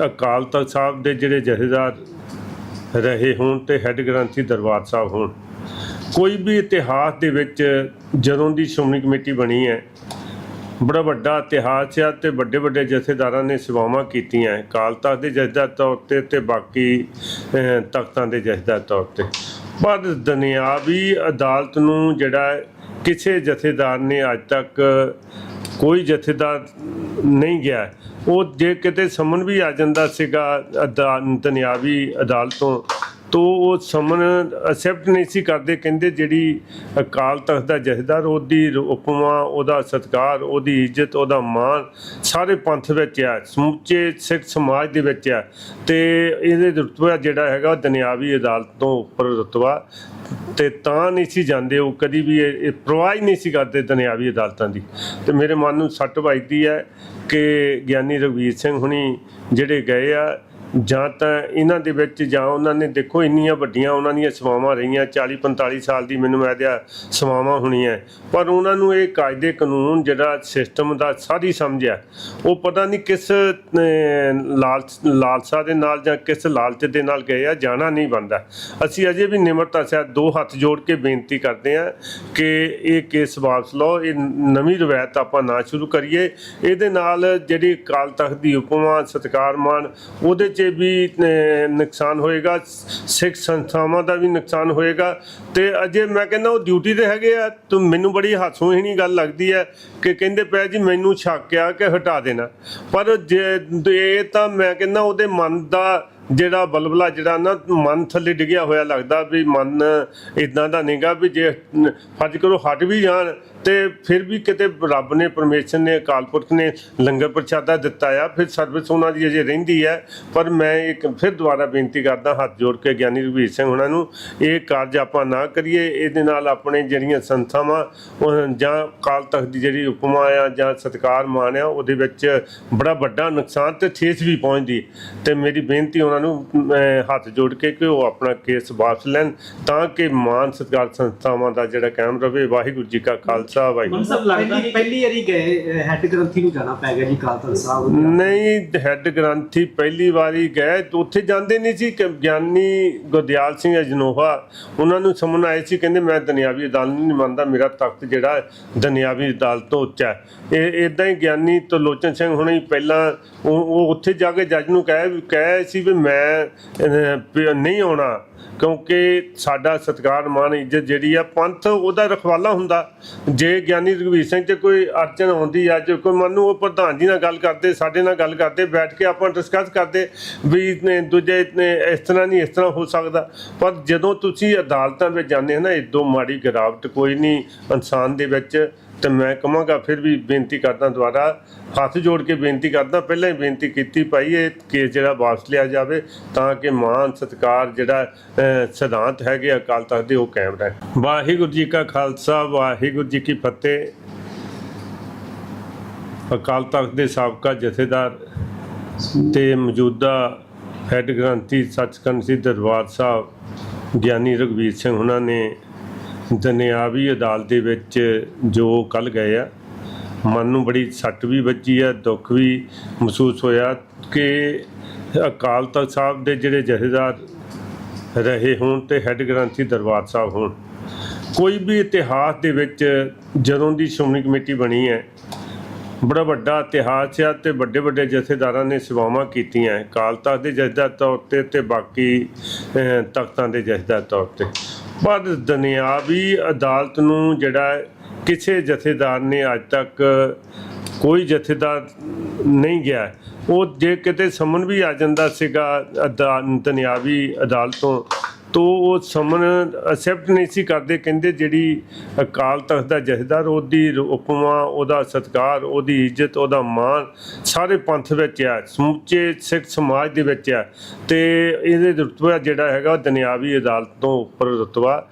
ਅਕਾਲ ਤਖਤ ਸਾਹਿਬ ਦੇ ਜਿਹੜੇ ਜਥੇਦਾਰ ਰਹੇ ਹੋਣ ਤੇ ਹੈੱਡ ਗ੍ਰੰਥੀ ਦਰਬਾਰ ਸਾਹਿਬ ਹੋਣ ਕੋਈ ਵੀ ਇਤਿਹਾਸ ਦੇ ਵਿੱਚ ਜਦੋਂ ਦੀ ਸ਼੍ਰੋਮਣੀ ਕਮੇਟੀ ਬਣੀ ਹੈ, ਬੜਾ ਵੱਡਾ ਇਤਿਹਾਸ ਆ ਤੇ ਵੱਡੇ ਵੱਡੇ ਜਥੇਦਾਰਾਂ ਨੇ ਸੇਵਾਵਾਂ ਕੀਤੀਆਂ ਹੈ। ਅਕਾਲ ਤਖਤ ਦੇ ਜਥੇਦਾਰ ਤੌਰ ਤੇ ਤੇ ਬਾਕੀ ਤਖਤਾਂ ਦੇ ਜਥੇਦਾਰ ਤੌਰ ਤੇ ਪਰ ਦੁਨਿਆਵੀ ਅਦਾਲਤ ਨੂੰ ਜਿਹੜਾ ਕਿਸੇ ਜਥੇਦਾਰ ਨੇ ਅੱਜ ਤੱਕ ਕੋਈ ਜਥੇਦਾਰ ਨਹੀਂ ਗਿਆ। ਉਹ ਜੇ ਕਿਤੇ ਸਮਨ ਵੀ ਆ ਜਾਂਦਾ ਸੀਗਾ ਅਦਾ- ਦੁਨਿਆਵੀ ਅਦਾਲਤੋਂ ਤੋ ਉਹ ਸਮਨ ਅਸੈਪਟ ਨਹੀਂ ਸੀ ਕਰਦੇ, ਕਹਿੰਦੇ ਜਿਹੜੀ ਅਕਾਲ ਤਖਤ ਦਾ ਜਥੇਦਾਰ ਉਹਦੀ ਉਪਮਾ, ਉਹਦਾ ਸਤਕਾਰ, ਉਹਦੀ ਇੱਜ਼ਤ, ਉਹਦਾ ਮਾਣ ਸਾਰੇ ਪੰਥ ਵਿੱਚ ਆ, ਸਮੁੱਚੇ ਸਿੱਖ ਸਮਾਜ ਦੇ ਵਿੱਚ ਆ। ਤੇ ਇਹਦੇ ਰੁਤਬਾ ਜਿਹੜਾ ਹੈਗਾ ਦੁਨਿਆਵੀ ਅਦਾਲਤ ਤੋਂ ਉੱਪਰ ਰੁਤਬਾ। ਤੇ ਤਾਂ ਨਹੀਂ ਸੀ ਜਾਂਦੇ, ਉਹ ਕਦੀ ਵੀ ਇਹ ਇਹ ਪਰਵਾਹ ਹੀ ਨਹੀਂ ਸੀ ਕਰਦੇ ਦੁਨਿਆਵੀ ਅਦਾਲਤਾਂ ਦੀ। ਤੇ ਮੇਰੇ ਮਨ ਨੂੰ ਸੱਟ ਵੱਜਦੀ ਹੈ ਕਿ ਗਿਆਨੀ ਰਘਵੀਰ ਸਿੰਘ ਹੁਣੀ ਜਿਹੜੇ ਗਏ ਆ ਜਾਂ ਤਾਂ ਇਹਨਾਂ ਦੇ ਵਿੱਚ ਜਾਂ ਉਹਨਾਂ ਨੇ ਦੇਖੋ ਇੰਨੀਆਂ ਵੱਡੀਆਂ ਉਹਨਾਂ ਦੀਆਂ ਸੇਵਾਵਾਂ ਰਹੀਆਂ 40 45 ਸਾਲ ਦੀ ਮੈਨੂੰ ਮੈਂ ਦਿਆ ਸੇਵਾਵਾਂ ਹੋਣੀਆਂ। ਪਰ ਉਹਨਾਂ ਨੂੰ ਇਹ ਕਾਇਦੇ ਕਾਨੂੰਨ ਜਿਹੜਾ ਸਿਸਟਮ ਦਾ ਸਾਰੀ ਸਮਝਿਆ। ਉਹ ਪਤਾ ਨਹੀਂ ਕਿਸ ਅਹ, ਲਾਲਚ ਲਾਲਸਾ ਦੇ ਨਾਲ ਜਾਂ ਕਿਸ ਲਾਲਚ ਦੇ ਨਾਲ ਗਏ ਆ ਜਾਣਾ ਨਹੀਂ ਬੰਦਾ ਅਸੀਂ ਅਜੇ ਵੀ ਨਿਮਰਤਾ ਸਹਿਤ ਦੋ ਹੱਥ ਜੋੜ ਕੇ ਬੇਨਤੀ ਕਰਦੇ ਆ ਕਿ ਇਹ ਕੇਸ ਵਾਪਸ ਲਓ ਇਹ ਨਵੀਂ ਰਵਾਇਤ ਆਪਾਂ ਨਾ ਸ਼ੁਰੂ ਕਰੀਏ। ਇਹਦੇ ਨਾਲ ਜਿਹੜੀ ਕਾਲ ਤਖਤ ਦੀ ਉਪਮਾ ਸਤਕਾਰ ਮਾਨ ਉਹਦੇ 'ਚ ਵੀ ਨੁਕਸਾਨ ਹੋਏਗਾ, ਸਿੱਖ ਸੰਸਥਾਵਾਂ ਦਾ ਵੀ ਨੁਕਸਾਨ ਹੋਏਗਾ। ਤੇ ਅਜੇ ਮੈਂ ਕਹਿੰਦਾ ਉਹ ਡਿਊਟੀ ਤੇ ਹੈਗੇ ਆ, ਤੇ ਮੈਨੂੰ ਬੜੀ ਹਾਸੋਹੀਣੀ ਗੱਲ ਲੱਗਦੀ ਹੈ ਕਿ ਕਹਿੰਦੇ ਪਿਆ ਜੀ ਮੈਨੂੰ ਸ਼ੱਕ ਆ ਕਿ ਹਟਾ ਦੇਣਾ। ਪਰ ਜੇ ਇਹ ਤਾਂ ਮੈਂ ਕਹਿੰਦਾ ਉਹਦੇ ਮਨ ਦਾ ਜਿਹੜਾ ਬਲਬਲਾ, ਜਿਹੜਾ ਨਾ ਮਨ ਥੱਲੇ ਡਿੱਗਿਆ ਹੋਇਆ ਲੱਗਦਾ ਵੀ ਮਨ ਇਦਾਂ ਦਾ ਨਹੀਂਗਾ ਵੀ ਜੇ ਫਰਜ਼ ਕਰੋ, ਹਟ ਵੀ ਜਾਣ ਤੇ ਫਿਰ ਵੀ ਕਿਤੇ ਰੱਬ ਨੇ, ਪਰਮੇਸ਼ਰ ਨੇ, ਅਕਾਲ ਪੁਰਖ ਨੇ ਲੰਗਰ ਪ੍ਰਸ਼ਾਦਾ ਦਿੱਤਾ ਆ, ਫਿਰ ਸਰਵਿਸ ਉਹਨਾਂ ਦੀ ਅਜੇ ਰਹਿੰਦੀ ਹੈ ਪਰ ਮੈਂ ਇੱਕ ਫਿਰ ਦੁਬਾਰਾ ਬੇਨਤੀ ਕਰਦਾ, ਹੱਥ ਜੋੜ ਕੇ ਗਿਆਨੀ ਰਵੀਰ ਸਿੰਘ ਉਹਨਾਂ ਨੂੰ, ਇਹ ਕਾਰਜ ਆਪਾਂ ਨਾ ਕਰੀਏ, ਇਹਦੇ ਨਾਲ ਆਪਣੇ ਜਿਹੜੀਆਂ ਸੰਸਥਾਵਾਂ, ਉਹ ਜਾਂ ਕਾਲ ਤਖਤ ਦੀ ਜਿਹੜੀ ਉਪਮਾ ਆ, ਜਾਂ ਸਤਕਾਰ ਮਾਨ ਆ, ਉਹਦੇ ਵਿੱਚ ਬੜਾ ਵੱਡਾ ਨੁਕਸਾਨ ਤੇ ਠੇਸ ਵੀ ਪਹੁੰਚਦੀ। ਤੇ ਮੇਰੀ ਬੇਨਤੀ ਉਹਨਾਂ ਨੂੰ ਹੱਥ ਜੋੜ ਕੇ ਕਿ ਉਹ ਆਪਣਾ ਕੇਸ ਵਾਪਸ ਲੈਣ, ਤਾਂ ਕਿ ਮਾਨ ਸਤਕਾਰ ਸੰਸਥਾਵਾਂ ਦਾ ਜਿਹੜਾ ਕਾਇਮ ਰਵੇ ਵਾਹਿਗੁਰੂ ਜੀ ਕਾ ਖਾਲਸਾ। ਵਾਹਿਗੁਰੂ ਮਨਸਬ ਲੱਗਦਾ ਪਹਿਲੀ ਪਹਿਲੀ ਵਾਰੀ ਗਏ ਹੈੱਡ ਗ੍ਰੰਥੀ ਨੂੰ ਜਾਣਾ ਪੈ ਗਿਆ ਜੀ ਕਾਲ ਤਖਤ ਸਾਹਿਬ। ਨਹੀਂ ਹੈੱਡ ਗ੍ਰੰਥੀ ਪਹਿਲੀ ਵਾਰੀ ਗਏ। ਉੱਥੇ ਜਾਂਦੇ ਨਹੀਂ ਸੀ ਕਿ ਗਿਆਨੀ ਗੁਰਦਿਆਲ ਸਿੰਘ ਅਜਨੋਹਾ ਉਹਨਾਂ ਨੂੰ ਸਮਨ ਆਏ ਸੀ ਕਹਿੰਦੇ ਮੈਂ ਦੁਨਿਆਵੀ ਅਦਾਲਤ ਨਹੀਂ ਮੰਨਦਾ ਮੇਰਾ ਤਖਤ ਜਿਹੜਾ ਹੈ ਦੁਨਿਆਵੀ ਅਦਾਲਤ ਤੋਂ ਉੱਚਾ ਹੈ। ਇਹ ਇਦਾਂ ਹੀ ਗਿਆਨੀ ਲੋਚਨ ਸਿੰਘ ਹੁਣੇ ਪਹਿਲਾਂ ਉਹ ਉੱਥੇ ਜਾ ਕੇ ਜੱਜ ਨੂੰ ਕਹੇ ਕਹੇ ਸੀ ਵੀ ਮੈਂ ਨਹੀਂ ਆਉਣਾ ਕਿਉਂਕਿ ਸਾਡਾ ਸਤਿਕਾਰ ਮਾਨ ਇੱਜ਼ਤ ਜਿਹੜੀ ਆ ਪੰਥ ਉਹਦਾ ਰਖਵਾਲਾ ਹੁੰਦਾ। ਜੇ ਗਿਆਨੀ ਰਘਵੀਰ ਸਿੰਘ ਤੇ ਕੋਈ ਅੜਚਨ ਆਉਂਦੀ ਆ ਜੇ ਕੋਈ ਮੰਨੂ ਉਹ ਪ੍ਰਧਾਨ ਜੀ ਨਾਲ ਗੱਲ ਕਰਦੇ, ਸਾਡੇ ਨਾਲ ਗੱਲ ਕਰਦੇ, ਬੈਠ ਕੇ ਆਪਾਂ ਡਿਸਕਸ ਕਰਦੇ ਵੀ ਨੇ ਦੂਜੇ ਨੇ ਇਸ ਤਰ੍ਹਾਂ ਨਹੀਂ ਇਸ ਤਰ੍ਹਾਂ ਹੋ ਸਕਦਾ। ਪਰ ਜਦੋਂ ਤੁਸੀਂ ਅਦਾਲਤਾਂ ਵਿੱਚ ਜਾਂਦੇ ਹੋ ਨਾ ਇਦੋਂ ਮਾੜੀ ਗਿਰਾਵਟ ਕੋਈ ਨਹੀਂ, ਇਨਸਾਨ ਦੇ ਵਿੱਚ ਤੇ ਮੈਂ ਕਹਾਂਗਾ ਫਿਰ ਵੀ ਬੇਨਤੀ ਕਰਦਾ ਦੁਬਾਰਾ, ਹੱਥ ਜੋੜ ਕੇ ਬੇਨਤੀ ਕਰਦਾ, ਪਹਿਲਾਂ ਹੀ ਬੇਨਤੀ ਕੀਤੀ ਭਾਈ ਇਹ ਕੇਸ ਜਿਹੜਾ ਵਾਪਸ ਲਿਆ ਜਾਵੇ ਤਾਂ ਕਿ ਮਾਨ ਸਤਕਾਰ ਜਿਹੜਾ ਸਿਧਾਂਤ ਹੈਗੇ ਅਕਾਲ ਤਖਤ ਦੇ ਉਹ ਕਾਇਮ ਰਹੇ। ਵਾਹਿਗੁਰੂ ਜੀ ਕਾ ਖਾਲਸਾ, ਵਾਹਿਗੁਰੂ ਜੀ ਕੀ ਫਤਿਹ। ਅਕਾਲ ਤਖਤ ਦੇ ਸਾਬਕਾ ਜਥੇਦਾਰ ਤੇ ਮੌਜੂਦਾ ਹੈੱਡ ਗ੍ਰੰਥੀ ਸੱਚਖੰਡ ਸੀ ਦਰਬਾਰ ਸਾਹਿਬ ਗਿਆਨੀ ਰਘਵੀਰ ਸਿੰਘ ਉਹਨਾਂ ਨੇ ਦੁਨਿਆਵੀ ਅਦਾਲਤ ਦੇ ਵਿੱਚ ਜੋ ਕੱਲ ਗਏ ਆ, ਮਨ ਨੂੰ ਬੜੀ ਸੱਟ ਵੀ ਵੱਜੀ ਆ, ਦੁੱਖ ਵੀ ਮਹਿਸੂਸ ਹੋਇਆ ਕਿ ਅਕਾਲ ਤਖਤ ਸਾਹਿਬ ਦੇ ਜਿਹੜੇ ਜਥੇਦਾਰ ਰਹੇ ਹੋਣ ਤੇ ਹੈੱਡ ਗ੍ਰੰਥੀ ਦਰਬਾਰ ਸਾਹਿਬ ਹੋਣ ਕੋਈ ਵੀ ਇਤਿਹਾਸ ਦੇ ਵਿੱਚ ਜਦੋਂ ਦੀ ਸ਼੍ਰੋਮਣੀ ਕਮੇਟੀ ਬਣੀ ਹੈ, ਬੜਾ ਵੱਡਾ ਇਤਿਹਾਸ ਆ ਤੇ ਵੱਡੇ ਵੱਡੇ ਜਥੇਦਾਰਾਂ ਨੇ ਸੇਵਾਵਾਂ ਕੀਤੀਆਂ ਹੈ। ਅਕਾਲ ਤਖਤ ਦੇ ਜਥੇਦਾਰ ਤੌਰ ਤੇ ਤੇ ਬਾਕੀ ਤਖਤਾਂ ਦੇ ਜਥੇਦਾਰ ਤੌਰ ਤੇ ਪਰ ਦੁਨਿਆਵੀ ਅਦਾਲਤ ਨੂੰ ਜਿਹੜਾ ਕਿਸੇ ਜਥੇਦਾਰ ਨੇ ਅੱਜ ਤੱਕ ਕੋਈ ਜਥੇਦਾਰ ਨਹੀਂ ਗਿਆ। ਉਹ ਜੇ ਕਿਤੇ ਸਮਨ ਵੀ ਆ ਜਾਂਦਾ ਸੀਗਾ ਅਦਾ- ਦੁਨਿਆਵੀ ਅਦਾਲਤੋਂ ਤੋ ਉਹ ਸਮਨ ਅਸੈਪਟ ਨਹੀਂ ਸੀ ਕਰਦੇ, ਕਹਿੰਦੇ ਜਿਹੜੀ ਅਕਾਲ ਤਖਤ ਦਾ ਜਥੇਦਾਰ, ਉਹਦੀ ਉਪਮਾ, ਉਹਦਾ ਸਤਕਾਰ, ਉਹਦੀ ਇੱਜ਼ਤ, ਉਹਦਾ ਮਾਣ ਸਾਰੇ ਪੰਥ ਵਿੱਚ ਆ, ਸਮੁੱਚੇ ਸਿੱਖ ਸਮਾਜ ਦੇ ਵਿੱਚ ਆ। ਤੇ ਇਹਦੇ ਰੁਤਬਾ ਜਿਹੜਾ ਹੈਗਾ ਦੁਨਿਆਵੀ ਅਦਾਲਤ ਤੋਂ ਉੱਪਰ ਰੁਤਬਾ।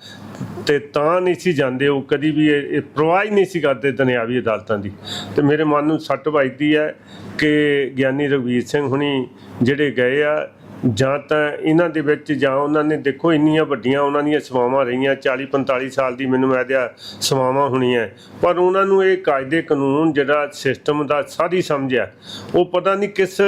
ਤੇ ਤਾਂ ਨਹੀਂ ਸੀ ਜਾਂਦੇ, ਉਹ ਕਦੀ ਵੀ ਇਹ ਇਹ ਨਹੀਂ ਸੀ ਕਰਦੇ ਦੁਨਿਆਵੀ ਅਦਾਲਤਾਂ ਦੀ। ਤੇ ਮੇਰੇ ਮਨ ਨੂੰ ਸੱਟ ਵੱਜਦੀ ਹੈ ਕਿ ਗਿਆਨੀ ਰਘਵੀਰ ਸਿੰਘ ਹੁਣੀ ਜਿਹੜੇ ਗਏ ਆ ਜਾਂ ਤਾਂ ਇਹਨਾਂ ਦੇ ਵਿੱਚ ਜਾਂ ਉਹਨਾਂ ਨੇ ਦੇਖੋ ਇੰਨੀਆਂ ਵੱਡੀਆਂ ਉਹਨਾਂ ਦੀਆਂ ਸੇਵਾਵਾਂ ਰਹੀਆਂ 40 45 ਸਾਲ ਦੀ ਮੈਨੂੰ ਮੈਂ ਦਿਆ ਸੇਵਾਵਾਂ ਹੋਣੀਆਂ। ਪਰ ਉਹਨਾਂ ਨੂੰ ਇਹ ਕਾਇਦੇ ਕਾਨੂੰਨ ਜਿਹੜਾ ਸਿਸਟਮ ਦਾ ਸਾਰੀ ਸਮਝਿਆ ਉਹ ਪਤਾ ਨਹੀਂ ਕਿਸ